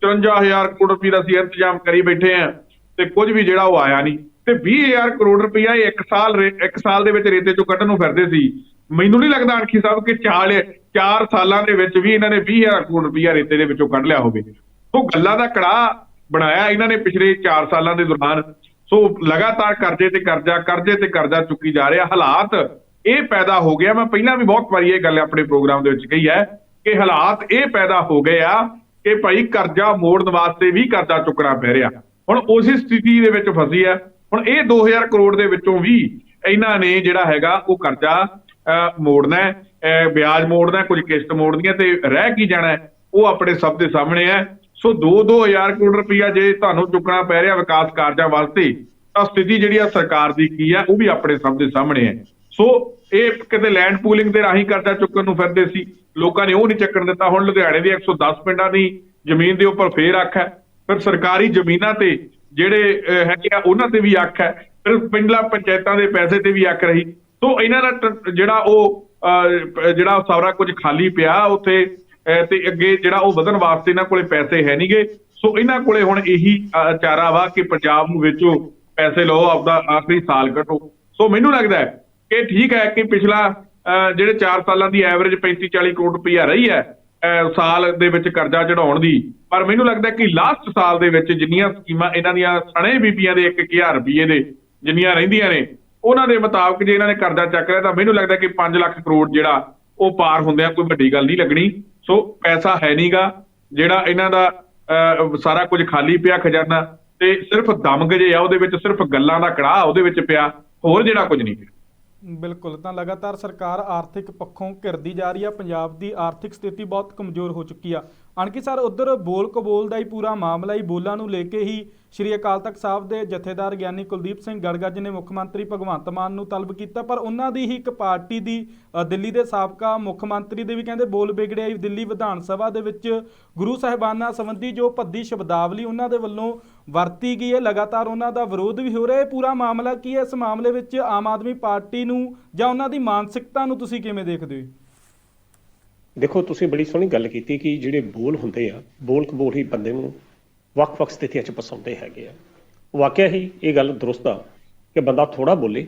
54000 ਕਰੋੜ ਰੁਪਏ ਦਾ ਅਸੀਂ ਇੰਤਜ਼ਾਮ ਕਰੀ ਬੈਠੇ ਆ ਤੇ ਕੁਝ ਵੀ ਜਿਹੜਾ ਉਹ ਆਇਆ ਨਹੀਂ। ਤੇ 20000 ਕਰੋੜ ਰੁਪਇਆ ਇਹ ਇੱਕ ਸਾਲ ਰੇ- ਸਾਲ ਦੇ ਵਿੱਚ ਰੇਤੇ ਚੋਂ ਕੱਢਣ ਨੂੰ ਫਿਰਦੇ ਸੀ। ਮੈਨੂੰ ਨਹੀਂ ਲੱਗਦਾ ਅਣਖੀ ਸਾਹਿਬ ਕਿ ਚਾਲ 4 ਸਾਲਾਂ ਦੇ ਵਿੱਚ ਵੀ ਇਹਨਾਂ ਨੇ 20000 ਕਰੋੜ ਰੁਪਇਆ ਰੇਤੇ ਦੇ ਵਿੱਚੋਂ ਕੱਢ ਲਿਆ ਹੋਵੇ। ਸੋ ਗੱਲਾਂ ਦਾ ਕੜਾਹ ਬਣਾਇਆ ਇਹਨਾਂ ਨੇ ਪਿਛਲੇ 4 ਸਾਲਾਂ ਦੇ ਦੌਰਾਨ। ਸੋ ਲਗਾਤਾਰ ਕਰਜ਼ੇ ਤੇ ਕਰਜ਼ਾ, ਕਰਜ਼ੇ ਤੇ ਕਰਜ਼ਾ ਚੁੱਕੀ ਜਾ ਰਿਹਾ। ਹਾਲਾਤ ਇਹ ਪੈਦਾ ਹੋ ਗਿਆ। ਮੈਂ ਪਹਿਲਾਂ ਵੀ ਬਹੁਤ ਵਾਰੀ ਇਹ ਗੱਲ ਆਪਣੇ ਪ੍ਰੋਗਰਾਮ ਦੇ ਵਿੱਚ ਕਹੀ ਹੈ ਕਿ ਹਾਲਾਤ ਇਹ ਪੈਦਾ ਹੋ ਗਏ ਆ ਕਿ ਭਾਈ ਕਰਜ਼ਾ ਮੋੜਨ ਵਾਸਤੇ ਵੀ ਕਰਜ਼ਾ ਚੁੱਕਣਾ ਪੈ ਰਿਹਾ। ਹੁਣ ਉਸੇ ਸਥਿਤੀ ਦੇ ਵਿੱਚ ਫਸੀ ਹੈ। ਹੁਣ ਇਹ 2000 ਕਰੋੜ ਦੇ ਵਿੱਚੋਂ ਵੀ ਇਹਨਾਂ ਨੇ ਜਿਹੜਾ ਹੈਗਾ ਉਹ ਕਰਜ਼ਾ ਅਹ, ਮੋੜਨਾ ਹੈ ਅਹ, ਵਿਆਜ ਮੋੜਨਾ ਹੈ, ਕੁਝ ਕਿਸ਼ਤ ਮੋੜਨੀਆਂ ਤੇ ਰਹਿ ਕੀ ਜਾਣਾ ਉਹ ਆਪਣੇ ਸਭ ਦੇ ਸਾਹਮਣੇ ਹੈ। ਸੋ 2-2000 ਕਰੋੜ ਰੁਪਈਆ ਜੇ ਤੁਹਾਨੂੰ ਚੁੱਕਣਾ ਪੈ ਰਿਹਾ ਵਿਕਾਸ ਕਾਰਜਾਂ ਵਾਸਤੇ ਤਾਂ ਸਥਿਤੀ ਜਿਹੜੀ ਆ ਸਰਕਾਰ ਦੀ ਕੀ ਹੈ ਉਹ ਵੀ ਆਪਣੇ ਸਭ ਦੇ ਸਾਹਮਣੇ ਹੈ। ਸੋ ਇਹ ਕਿਤੇ ਲੈਂਡ ਪੂਲਿੰਗ ਦੇ ਰਾਹੀਂ ਕਰਜ਼ਾ ਚੁੱਕਣ ਨੂੰ ਫਿਰਦੇ ਸੀ। ਲੋਕਾਂ ਨੇ ਉਹ ਨਹੀਂ ਚੱਕਣ ਦਿੱਤਾ। ਹੁਣ ਲੁਧਿਆਣੇ ਦੇ 110 ਪਿੰਡਾਂ ਦੀ ਜ਼ਮੀਨ ਦੇ ਉੱਪਰ ਫੇਰ ਅੱਖ ਹੈ। ਫਿਰ ਸਰਕਾਰੀ ਜ਼ਮੀਨਾਂ ਤੇ ਜਿਹੜੇ ਹੈਗੇ ਆ ਉਹਨਾਂ ਤੇ ਵੀ ਅੱਖ ਹੈ। ਫਿਰ ਪਿੰਡਲਾ ਪੰਚਾਇਤਾਂ ਦੇ ਪੈਸੇ ਤੇ ਵੀ ਅੱਖ ਰਹੀ। ਸੋ ਇਹਨਾਂ ਦਾ ਜਿਹੜਾ ਉਹ ਅਹ, ਜਿਹੜਾ ਸਾਰਾ ਕੁਝ ਖਾਲੀ ਪਿਆ ਉੱਥੇ ਤੇ ਅੱਗੇ ਜਿਹੜਾ ਉਹ ਵਧਣ ਵਾਸਤੇ ਇਹਨਾਂ ਕੋਲੇ ਪੈਸੇ ਹੈ ਨਹੀਂਗੇ ਸੋ ਇਹਨਾਂ ਕੋਲੇ ਹੁਣ ਇਹੀ ਚਾਰਾ ਵਾ ਕਿ ਪੰਜਾਬ ਨੂੰ ਵੇਚੋ ਪੈਸੇ ਲਓ ਆਪਦਾ ਆਖਰੀ ਸਾਲ ਕੱਟੋ ਸੋ ਮੈਨੂੰ ਲੱਗਦਾ ਹੈ ਕਿ ਠੀਕ ਹੈ ਕਿ ਪਿਛਲਾ ਅ, ਜਿਹੜੇ 4 ਸਾਲਾਂ ਦੀ ਐਵਰੇਜ 35 40 ਕਰੋੜ ਰੁਪਈਆ ਰਹੀ ਹੈ ਅ, ਸਾਲ ਦੇ ਵਿੱਚ ਕਰਜ਼ਾ ਚੜਾਉਣ ਦੀ ਪਰ ਮੈਨੂੰ ਲੱਗਦਾ ਕਿ ਲਾਸਟ ਸਾਲ ਦੇ ਵਿੱਚ ਜਿੰਨੀਆਂ ਸਕੀਮਾਂ ਇਹਨਾਂ ਦੀਆਂ ਸਣੇ ਬੀਬੀਆਂ ਦੇ 1000 ਰੁਪਏ ਦੇ ਜਿੰਨੀਆਂ ਰਹਿੰਦੀਆਂ ਨੇ ਉਹਨਾਂ ਦੇ ਮੁਤਾਬਕ ਜੇ ਇਹਨਾਂ ਨੇ ਕਰਜ਼ਾ ਚੱਕ ਲਿਆ ਤਾਂ ਮੈਨੂੰ ਲੱਗਦਾ ਕਿ 5 ਲੱਖ ਕਰੋੜ ਜਿਹੜਾ ਉਹ ਪਾਰ ਹੁੰਦਿਆਂ ਕੋਈ ਵੱਡੀ ਗੱਲ ਨਹੀਂ ਲੱਗਣੀ। ਸੋ ਪੈਸਾ ਹੈ ਨਹੀਂਗਾ ਜਿਹੜਾ ਇਹਨਾਂ ਦਾ ਅਹ, ਸਾਰਾ ਕੁਝ ਖਾਲੀ ਪਿਆ ਖਜ਼ਾਨਾ ਤੇ ਸਿਰਫ ਦਮਗਜੇ ਆ ਉਹਦੇ ਵਿੱਚ ਸਿਰਫ ਗੱਲਾਂ ਦਾ ਕੜਾਹ ਉਹਦੇ ਵਿੱਚ ਪਿਆ ਹੋਰ ਜਿਹੜਾ ਕੁਝ ਨਹੀਂ ਪਿਆ। ਬਿਲਕੁਲ, ਤਾਂ ਲਗਾਤਾਰ ਸਰਕਾਰ ਆਰਥਿਕ ਪੱਖੋਂ ਘਿਰਦੀ ਜਾ ਰਹੀ ਆ, ਪੰਜਾਬ ਦੀ ਆਰਥਿਕ ਸਥਿਤੀ ਬਹੁਤ ਕਮਜ਼ੋਰ ਹੋ ਚੁੱਕੀ ਆ। ਅਣਕੀ ਸਰ, ਉਧਰ ਬੋਲ ਕਬੋਲ ਦਾ ਹੀ ਪੂਰਾ ਮਾਮਲਾ ਹੀ ਬੋਲਾਂ ਨੂੰ ਲੈ ਕੇ ਹੀ ਸ਼੍ਰੀ ਅਕਾਲ ਤਖਤ ਸਾਹਿਬ ਦੇ ਜਥੇਦਾਰ ਗਿਆਨੀ ਕੁਲਦੀਪ ਸਿੰਘ ਗੜਗਾ ਜੀ ਨੇ ਮੁੱਖ ਮੰਤਰੀ ਭਗਵੰਤ ਮਾਨ ਨੂੰ ਤਲਬ ਕੀਤਾ, ਪਰ ਉਹਨਾਂ ਦੀ ਹੀ ਇੱਕ ਪਾਰਟੀ ਦੀ ਦਿੱਲੀ ਦੇ ਸਾਬਕਾ ਮੁੱਖ ਮੰਤਰੀ ਦੇ ਵੀ ਕਹਿੰਦੇ ਬੋਲ ਵਿਗੜਿਆ ਹੀ ਦਿੱਲੀ ਵਿਧਾਨ ਸਭਾ ਦੇ ਵਿੱਚ ਗੁਰੂ ਸਾਹਿਬਾਨਾਂ ਸੰਬੰਧੀ ਜੋ ਭੱਦੀ ਸ਼ਬਦਾਵਲੀ ਉਹਨਾਂ ਦੇ ਵੱਲੋਂ ਵਰਤੀ ਗਈ ਹੈ, ਲਗਾਤਾਰ ਉਹਨਾਂ ਦਾ ਵਿਰੋਧ ਵੀ ਹੋ ਰਿਹਾ ਹੈ ਇਹ ਪੂਰਾ ਮਾਮਲਾ ਕੀ ਹੈ? ਇਸ ਮਾਮਲੇ ਵਿੱਚ ਆਮ ਆਦਮੀ ਪਾਰਟੀ ਨੂੰ ਜਾਂ ਉਹਨਾਂ ਦੀ ਮਾਨਸਿਕਤਾ ਨੂੰ ਤੁਸੀਂ ਕਿਵੇਂ ਦੇਖਦੇ ਹੋ? ਦੇਖੋ, ਤੁਸੀਂ ਬੜੀ ਸੋਹਣੀ ਗੱਲ ਕੀਤੀ ਕਿ ਜਿਹੜੇ ਬੋਲ ਹੁੰਦੇ ਆ, ਬੋਲ ਕਬੋਲ ਹੀ ਬੰਦੇ ਨੂੰ ਵੱਖ-ਵੱਖ ਸਥਿਤੀਆਂ 'ਚ ਪਸਾਉਂਦੇ ਹੈਗੇ ਆ। ਵਾਕਿਆ ਹੀ ਇਹ ਗੱਲ ਦਰੁਸਤ ਆ ਕਿ ਬੰਦਾ ਥੋੜਾ ਬੋਲੇ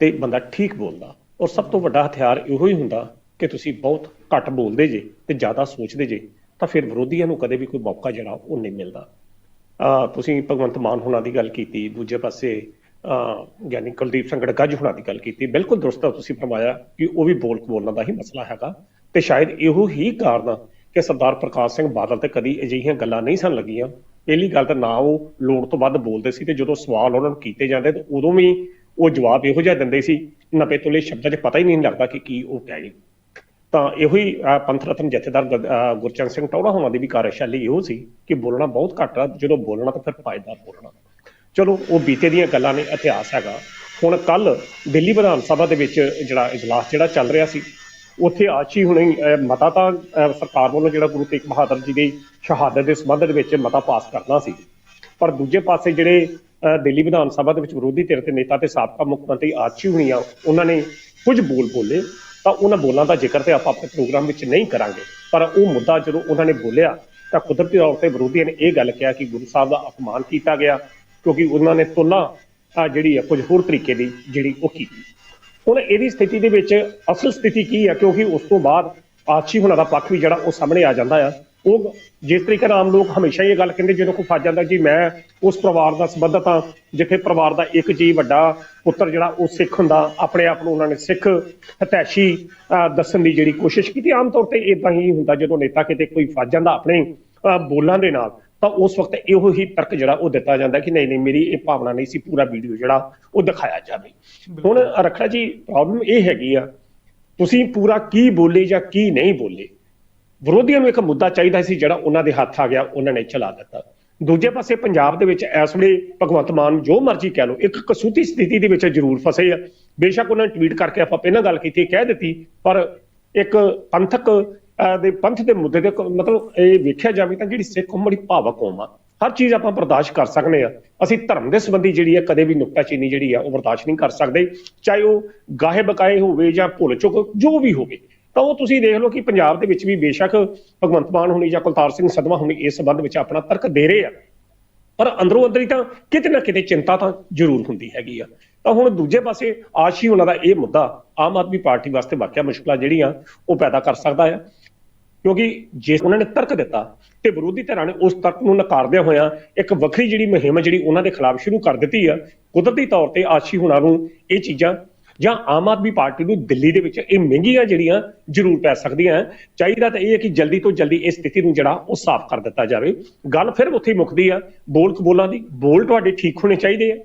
ਤੇ ਬੰਦਾ ਠੀਕ ਬੋਲਦਾ। ਔਰ ਸਭ ਤੋਂ ਵੱਡਾ ਹਥਿਆਰ ਇਹੋ ਹੀ ਹੁੰਦਾ ਕਿ ਤੁਸੀਂ ਬਹੁਤ ਘੱਟ ਬੋਲਦੇ ਜੇ ਤੇ ਜ਼ਿਆਦਾ ਸੋਚਦੇ ਜੇ, ਤਾਂ ਫਿਰ ਵਿਰੋਧੀਆਂ ਨੂੰ ਕਦੇ ਵੀ ਕੋਈ ਮੌਕਾ ਜਿਹੜਾ ਉਹ ਨਹੀਂ ਮਿਲਦਾ। ਆ, ਤੁਸੀਂ ਭਗਵੰਤ ਮਾਨ ਹੋਣਾ ਦੀ ਗੱਲ ਕੀਤੀ, ਦੂਜੇ ਪਾਸੇ, ਆ ਗਿਆਨੀ ਕੁਲਦੀਪ ਸਿੰਘ ਗੜਗੱਜ ਹੋਣਾ ਦੀ ਗੱਲ ਕੀਤੀ। ਬਿਲਕੁਲ ਦਰੁਸਤ ਤੁਸੀਂ ਫਰਮਾਇਆ ਕਿ ਉਹ ਵੀ ਬੋਲ ਬੋਲਣ ਦਾ ਹੀ ਮਸਲਾ ਹੈਗਾ। ਤੇ ਸ਼ਾਇਦ ਇਹੋ ਹੀ ਕਾਰਨ ਆ ਕਿ ਸਰਦਾਰ ਪ੍ਰਕਾਸ਼ ਸਿੰਘ ਬਾਦਲ ਤੇ ਕਦੀ ਅਜਿਹੀਆਂ ਗੱਲਾਂ ਨਹੀਂ ਸਨ ਲੱਗੀਆਂ। ਪਹਿਲੀ ਗੱਲ ਤਾਂ ਨਾ ਉਹ ਲੋੜ ਤੋਂ ਵੱਧ ਬੋਲਦੇ ਸੀ ਤੇ ਜਦੋਂ ਸਵਾਲ ਉਹਨਾਂ ਨੂੰ ਕੀਤੇ ਜਾਂਦੇ ਤਾਂ ਉਦੋਂ ਵੀ ਉਹ ਜਵਾਬ ਇਹੋ ਜਿਹਾ ਦਿੰਦੇ ਸੀ ਨਪੇ ਤੁਲੇ ਸ਼ਬਦਾਂ 'ਚ ਪਤਾ ਹੀ ਨਹੀਂ ਲੱਗਦਾ ਕਿ ਕੀ ਉਹ ਕਹਿ ਗਏ ਤਾਂ ਇਹੋ ਹੀ ਪੰਥ ਰਤਨ ਜਥੇਦਾਰ ਗੁਰ- ਗੁਰਚਰਨ ਸਿੰਘ ਟੌੜਾ ਹੋਣਾ ਦੀ ਵੀ ਕਾਰਜਸ਼ੈਲੀ ਇਹੋ ਸੀ ਕਿ ਬੋਲਣਾ ਬਹੁਤ ਘੱਟ ਆ, ਜਦੋਂ ਬੋਲਣਾ ਤਾਂ ਫਿਰ ਪਾਇਦਾਰ ਬੋਲਣਾ। ਚਲੋ, ਉਹ ਬੀਤੇ ਦੀਆਂ ਗੱਲਾਂ ਨੇ ਇਤਿਹਾਸ ਹੈਗਾ। ਹੁਣ ਕੱਲ ਦਿੱਲੀ ਵਿਧਾਨ ਸਭਾ ਦੇ ਵਿੱਚ ਜਿਹੜਾ ਇਜਲਾਸ ਜਿਹੜਾ ਚੱਲ ਰਿਹਾ ਸੀ ਉੱਥੇ ਆਚੀ ਹੁਣੇ ਮਤਾ ਤਾਂ ਸਰਕਾਰ ਵੱਲੋਂ ਜਿਹੜਾ ਗੁਰੂ ਤੇਗ ਬਹਾਦਰ ਜੀ ਦੀ ਸ਼ਹਾਦਤ ਦੇ ਸੰਬੰਧ ਦੇ ਵਿੱਚ ਮਤਾ ਪਾਸ ਕਰਨਾ ਸੀ। ਪਰ ਦੂਜੇ ਪਾਸੇ ਜਿਹੜੇ ਦਿੱਲੀ ਵਿਧਾਨ ਸਭਾ ਦੇ ਵਿੱਚ ਵਿਰੋਧੀ ਧਿਰ ਦੇ ਨੇਤਾ ਤੇ ਸਾਬਕਾ ਮੁੱਖ ਮੰਤਰੀ ਆਚੀ ਹੁਣੀ ਆ ਉਹਨਾਂ ਨੇ ਕੁਝ ਬੋਲ ਬੋਲੇ, ਤਾਂ ਉਹਨਾਂ ਬੋਲਾਂ ਦਾ ਜ਼ਿਕਰ ਤੇ ਆਪਾਂ ਆਪਣੇ ਪ੍ਰੋਗਰਾਮ ਵਿੱਚ ਨਹੀਂ ਕਰਾਂਗੇ। ਪਰ ਉਹ ਮੁੱਦਾ ਜਦੋਂ ਉਹਨਾਂ ਨੇ ਬੋਲਿਆ, ਤਾਂ ਕੁਦਰਤੀ ਤੌਰ ਤੇ ਵਿਰੋਧੀਆਂ ਨੇ ਇਹ ਗੱਲ ਕਿਹਾ ਕਿ ਗੁਰੂ ਸਾਹਿਬ ਦਾ ਅਪਮਾਨ ਕੀਤਾ ਗਿਆ, ਕਿਉਂਕਿ ਉਹਨਾਂ ਨੇ ਤੁਲਨਾ ਜਿਹੜੀ ਆ ਕੁਝ ਹੋਰ ਤਰੀਕੇ ਦੀ ਜਿਹੜੀ ਉਹ ਕੀਤੀ। ਹੁਣ ਇਹਦੀ ਸਥਿਤੀ ਦੇ ਵਿੱਚ ਅਸਲ ਸਥਿਤੀ ਕੀ ਹੈ ਕਿਉਂਕਿ ਉਸ ਤੋਂ ਬਾਅਦ ਆਛੀ ਹੁਣਾਂ ਦਾ ਪੱਖ ਵੀ ਜਿਹੜਾ ਉਹ ਸਾਹਮਣੇ ਆ ਜਾਂਦਾ ਆ। ਉਹ ਜਿਸ ਤਰੀਕੇ ਨਾਲ ਆਮ ਲੋਕ ਹਮੇਸ਼ਾ ਹੀ ਇਹ ਗੱਲ ਕਹਿੰਦੇ ਜਦੋਂ ਕੋਈ ਫਸ ਜਾਂਦਾ ਜੀ ਮੈਂ ਉਸ ਪਰਿਵਾਰ ਦਾ ਸੰਬੰਧਤ ਹਾਂ ਜਿੱਥੇ ਪਰਿਵਾਰ ਦਾ ਇੱਕ ਜੀ ਵੱਡਾ ਪੁੱਤਰ ਜਿਹੜਾ ਉਹ ਸਿੱਖ ਹੁੰਦਾ ਆਪਣੇ ਆਪ ਨੂੰ ਉਹਨਾਂ ਨੇ ਸਿੱਖ ਹਤੈਸ਼ੀ ਅਹ, ਦੱਸਣ ਦੀ ਜਿਹੜੀ ਕੋਸ਼ਿਸ਼ ਕੀਤੀ। ਆਮ ਤੌਰ ਤੇ ਇਦਾਂ ਹੀ ਹੁੰਦਾ ਜਦੋਂ ਨੇਤਾ ਕਿਤੇ ਕੋਈ ਫਸ ਜਾਂਦਾ ਆਪਣੇ ਬੋਲਾਂ ਦੇ ਨਾਲ ਤਾਂ ਉਸ ਵਕਤ ਇਹੋ ਹੀ ਤਰਕ ਜਿਹੜਾ ਉਹ ਦਿੱਤਾ ਜਾਂਦਾ ਕਿ ਨਹੀਂ ਨਹੀਂ ਮੇਰੀ ਇਹ ਭਾਵਨਾ ਨਹੀਂ ਸੀ ਪੂਰਾ ਵੀਡੀਓ ਜਿਹੜਾ ਉਹ ਦਿਖਾਇਆ ਜਾਵੇ। ਹੁਣ ਰਖੜਾ ਜੀ ਪ੍ਰੋਬਲਮ ਇਹ ਹੈਗੀ ਆ ਤੁਸੀਂ ਪੂਰਾ ਕੀ ਬੋਲੇ ਜਾਂ ਕੀ ਨਹੀਂ ਬੋਲੇ ਵਿਰੋਧੀਆਂ ਨੂੰ ਇੱਕ ਮੁੱਦਾ ਚਾਹੀਦਾ ਸੀ ਜਿਹੜਾ ਉਹਨਾਂ ਦੇ ਹੱਥ ਆ ਗਿਆ ਉਹਨਾਂ ਨੇ ਚਲਾ ਦਿੱਤਾ। ਦੂਜੇ ਪਾਸੇ ਪੰਜਾਬ ਦੇ ਵਿੱਚ ਇਸ ਵੇਲੇ ਭਗਵੰਤ ਮਾਨ ਜੋ ਮਰਜ਼ੀ ਕਹਿ ਲਓ ਇੱਕ ਕਸੂਤੀ ਸਥਿਤੀ ਦੇ ਵਿੱਚ ਜ਼ਰੂਰ ਫਸੇ ਆ। ਬੇਸ਼ੱਕ ਉਹਨਾਂ ਨੇ ਟਵੀਟ ਕਰਕੇ ਆਪਾਂ ਪਹਿਲਾਂ ਗੱਲ ਕੀਤੀ ਕਹਿ ਦਿੱਤੀ ਪਰ ਇੱਕ ਪੰਥਕ ਦੇ ਪੰਥ ਦੇ ਮੁੱਦੇ ਦੇ ਮਤਲਬ ਇਹ ਵੇਖਿਆ ਜਾਵੇ ਤਾਂ ਜਿਹੜੀ ਸਿੱਖ ਕੌਮ ਬੜੀ ਭਾਵਕ ਕੌਮ ਆ, ਹਰ ਚੀਜ਼ ਆਪਾਂ ਬਰਦਾਸ਼ਤ ਕਰ ਸਕਦੇ ਆ ਅਸੀਂ ਧਰਮ ਦੇ ਸੰਬੰਧੀ ਜਿਹੜੀ ਆ ਕਦੇ ਵੀ ਨੁਕਤਾਚੀਨੀ ਜਿਹੜੀ ਆ ਉਹ ਬਰਦਾਸ਼ਤ ਨਹੀਂ ਕਰ ਸਕਦੇ। ਚਾਹੇ ਉਹ ਗਾਹੇ ਬਕਾਏ ਹੋਵੇ ਜਾਂ ਭੁੱਲ ਚੁੱਕ, ਜੋ ਵੀ ਹੋਵੇ, ਤਾਂ ਉਹ ਤੁਸੀਂ ਦੇਖ ਲਓ ਕਿ ਪੰਜਾਬ ਦੇ ਵਿੱਚ ਵੀ ਬੇਸ਼ੱਕ ਭਗਵੰਤ ਮਾਨ ਹੋਣੀ ਜਾਂ ਕੁਲਤਾਰ ਸਿੰਘ ਸਦਮਾ ਹੋਣੀ ਇਸ ਸੰਬੰਧ ਵਿੱਚ ਆਪਣਾ ਤਰਕ ਦੇ ਰਹੇ ਆ। ਪਰ ਅੰਦਰੋਂ ਅੰਦਰ ਹੀ ਤਾਂ ਕਿਤੇ ਨਾ ਕਿਤੇ ਚਿੰਤਾ ਤਾਂ ਜ਼ਰੂਰ ਹੁੰਦੀ ਹੈਗੀ ਆ। ਤਾਂ ਹੁਣ ਦੂਜੇ ਪਾਸੇ ਆਸ਼ੀ ਉਹਨਾਂ ਦਾ ਇਹ ਮੁੱਦਾ ਆਮ ਆਦਮੀ ਪਾਰਟੀ ਵਾਸਤੇ ਵਾਕਿਆ ਮੁਸ਼ਕਲਾਂ ਜਿਹੜੀਆਂ ਉਹ ਪੈਦਾ ਕਰ ਸਕਦਾ ਆ। ਕਿਉਂਕਿ ਜੇ ਉਹਨਾਂ ਨੇ ਤਰਕ ਦਿੱਤਾ ਤੇ ਵਿਰੋਧੀ ਧਿਰਾਂ ਨੇ ਉਸ ਤਰਕ ਨੂੰ ਨਕਾਰਦਿਆਂ ਹੋਇਆਂ ਇੱਕ ਵੱਖਰੀ ਜਿਹੜੀ ਮੁਹਿੰਮ ਜਿਹੜੀ ਉਹਨਾਂ ਦੇ ਖਿਲਾਫ ਸ਼ੁਰੂ ਕਰ ਦਿੱਤੀ ਆ, ਕੁਦਰਤੀ ਤੌਰ ਤੇ ਆਸ਼ੀ ਹੁਣਾਂ ਨੂੰ ਇਹ ਚੀਜ਼ਾਂ ਜਾਂ ਆਮ ਆਦਮੀ ਪਾਰਟੀ ਨੂੰ ਦਿੱਲੀ ਦੇ ਵਿੱਚ ਇਹ ਮਹਿੰਗੀਆਂ ਜਿਹੜੀਆਂ ਜ਼ਰੂਰ ਪੈ ਸਕਦੀਆਂ ਚਾਹੀਦਾ ਤਾਂ ਇਹ ਹੈ ਕਿ ਜਲਦੀ ਤੋਂ ਜਲਦੀ ਇਸ ਸਥਿਤੀ ਨੂੰ ਜਿਹੜਾ ਉਹ ਸਾਫ਼ ਕਰ ਦਿੱਤਾ ਜਾਵੇ। ਗੱਲ ਫਿਰ ਉੱਥੇ ਮੁੱਕਦੀ ਆ, ਬੋਲ ਕਬੋਲਾਂ ਦੀ, ਬੋਲ ਤੁਹਾਡੇ ਠੀਕ ਹੋਣੇ ਚਾਹੀਦੇ ਆ।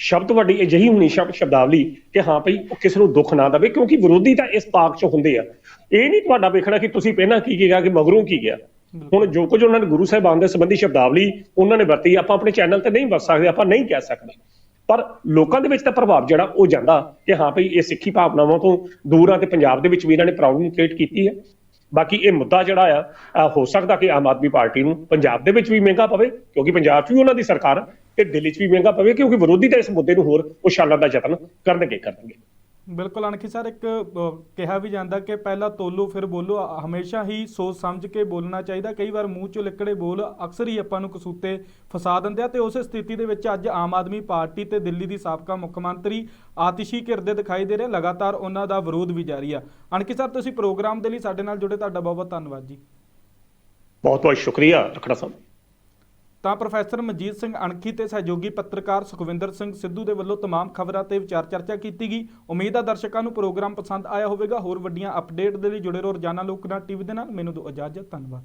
ਸ਼ਬਦ ਵੱਡੀ ਅਜਿਹੀ ਹੋਣੀ ਸ਼ਬਦ ਸ਼ਬਦਾਵਲੀ ਕਿ ਹਾਂ ਭਈ ਉਹ ਕਿਸੇ ਨੂੰ ਦੁੱਖ ਨਾ ਦੇਵੇ, ਕਿਉਂਕਿ ਵਿਰੋਧੀ ਤਾਂ ਇਸ ਪਾਕ 'ਚ ਹੁੰਦੇ ਆ। ਇਹ ਨਹੀਂ ਤੁਹਾਡਾ ਵੇਖਣਾ ਕਿ ਤੁਸੀਂ ਪਹਿਲਾਂ ਕੀ ਕੀਤਾ ਕਿ ਮਗਰੋਂ ਕੀ ਗਿਆ ਹੁਣ ਜੋ ਕੁਝ ਉਹਨਾਂ ਨੇ ਗੁਰੂ ਸਾਹਿਬਾਨ ਦੇ ਸੰਬੰਧੀ ਸ਼ਬਦਾਵਲੀ ਉਹਨਾਂ ਨੇ ਵਰਤੀ, ਆਪਾਂ ਆਪਣੇ ਚੈਨਲ ਤੇ ਨਹੀਂ ਵਰਤ ਸਕਦੇ, ਆਪਾਂ ਨਹੀਂ ਕਹਿ ਸਕਦੇ। ਪਰ ਲੋਕਾਂ ਦੇ ਵਿੱਚ ਤਾਂ ਪ੍ਰਭਾਵ ਜਿਹੜਾ ਉਹ ਜਾਂਦਾ ਕਿ ਹਾਂ ਭਈ ਇਹ ਸਿੱਖੀ ਭਾਵਨਾਵਾਂ ਤੋਂ ਦੂਰ ਆ ਤੇ ਪੰਜਾਬ ਦੇ ਵਿੱਚ ਵੀ ਇਹਨਾਂ ਨੇ ਪ੍ਰੋਬਲਮ ਕ੍ਰੀਏਟ ਕੀਤੀ ਹੈ ਬਾਕੀ ਇਹ ਮੁੱਦਾ ਜਿਹੜਾ ਆ ਹੋ ਸਕਦਾ ਕਿ ਆਮ ਆਦਮੀ ਪਾਰਟੀ ਨੂੰ ਪੰਜਾਬ ਦੇ ਵਿੱਚ ਵੀ ਮਹਿੰਗਾ ਪਵੇ, ਕਿਉਂਕਿ ਪੰਜਾਬ 'ਚ ਵੀ ਉਹਨਾਂ ਦੀ ਸਰਕਾਰ ਦਿੱਲੀ 'ਚ ਵੀ ਮਹਿੰਗਾ ਪਵੇ ਕਿਉਂਕਿ ਵਿਰੋਧੀ ਤਾਂ ਇਸ ਮੁੱਦੇ ਨੂੰ ਹੋਰ ਉਛਾਲਣ ਦਾ ਯਤਨ ਕਰਨਗੇ ਕਰਨਗੇ। ਬਿਲਕੁਲ ਅਣਖੀ ਸਰ ਇੱਕ ਕਿਹਾ ਵੀ ਜਾਂਦਾ ਕਿ ਪਹਿਲਾਂ ਤੋਲੋ ਫਿਰ ਬੋਲੋ। ਹਮੇਸ਼ਾ ਹੀ ਸੋਚ ਸਮਝ ਕੇ ਬੋਲਣਾ ਚਾਹੀਦਾ। ਕਈ ਵਾਰ ਮੂੰਹ ਚੋਂ ਲਿਕੜੇ ਬੋਲ ਅਕਸਰ ਹੀ ਆਪਾਂ ਨੂੰ ਕਸੂਤੇ ਫਸਾ ਦਿੰਦੇ ਆ ਤੇ ਉਸੇ ਸਥਿਤੀ ਦੇ ਵਿੱਚ ਅੱਜ ਆਮ ਆਦਮੀ ਪਾਰਟੀ ਤੇ ਦਿੱਲੀ ਦੀ ਸਾਬਕਾ ਮੁੱਖ ਮੰਤਰੀ ਆਤਿਸ਼ੀ ਘਿਰਦੇ ਦਿਖਾਈ ਦੇ ਰਹੇ। ਲਗਾਤਾਰ ਉਹਨਾਂ ਦਾ ਵਿਰੋਧ ਵੀ ਜਾਰੀ ਆ। ਅਣਖੀ ਸਰ ਤੁਸੀਂ ਪ੍ਰੋਗਰਾਮ ਦੇ ਲਈ ਸਾਡੇ ਨਾਲ ਜੁੜੇ। ਤੁਹਾਡਾ ਬਹੁਤ ਬਹੁਤ ਧੰਨਵਾਦ ਜੀ। ਬਹੁਤ ਬਹੁਤ ਸ਼ੁਕਰੀਆ ਰਖੜਾ ਸਾਹਿਬ ਤਾਂ ਪ੍ਰੋਫੈਸਰ ਮਨਜੀਤ ਸਿੰਘ ਅਣਖੀ ਤੇ ਸਹਿਯੋਗੀ ਪੱਤਰਕਾਰ ਸੁਖਵਿੰਦਰ ਸਿੰਘ ਸਿੱਧੂ ਦੇ ਵੱਲੋਂ तमाम ਖਬਰਾਂ ਤੇ ਵਿਚਾਰ ਚਰਚਾ ਕੀਤੀ ਗਈ ਉਮੀਦ ਹੈ ਦਰਸ਼ਕਾਂ ਨੂੰ ਪ੍ਰੋਗਰਾਮ ਪਸੰਦ ਆਇਆ ਹੋਵੇਗਾ ਹੋਰ ਵੱਡੀਆਂ ਅਪਡੇਟ ਦੇ ਲਈ ਜੁੜੇ ਰਹੋ ਰੋਜ਼ਾਨਾ ਲੋਕਨਾਥ ਟੀਵੀ ਦੇ ਨਾਲ ਮੈਨੂੰ ਦਿਓ ਇਜਾਜ਼ਤ ਧੰਨਵਾਦ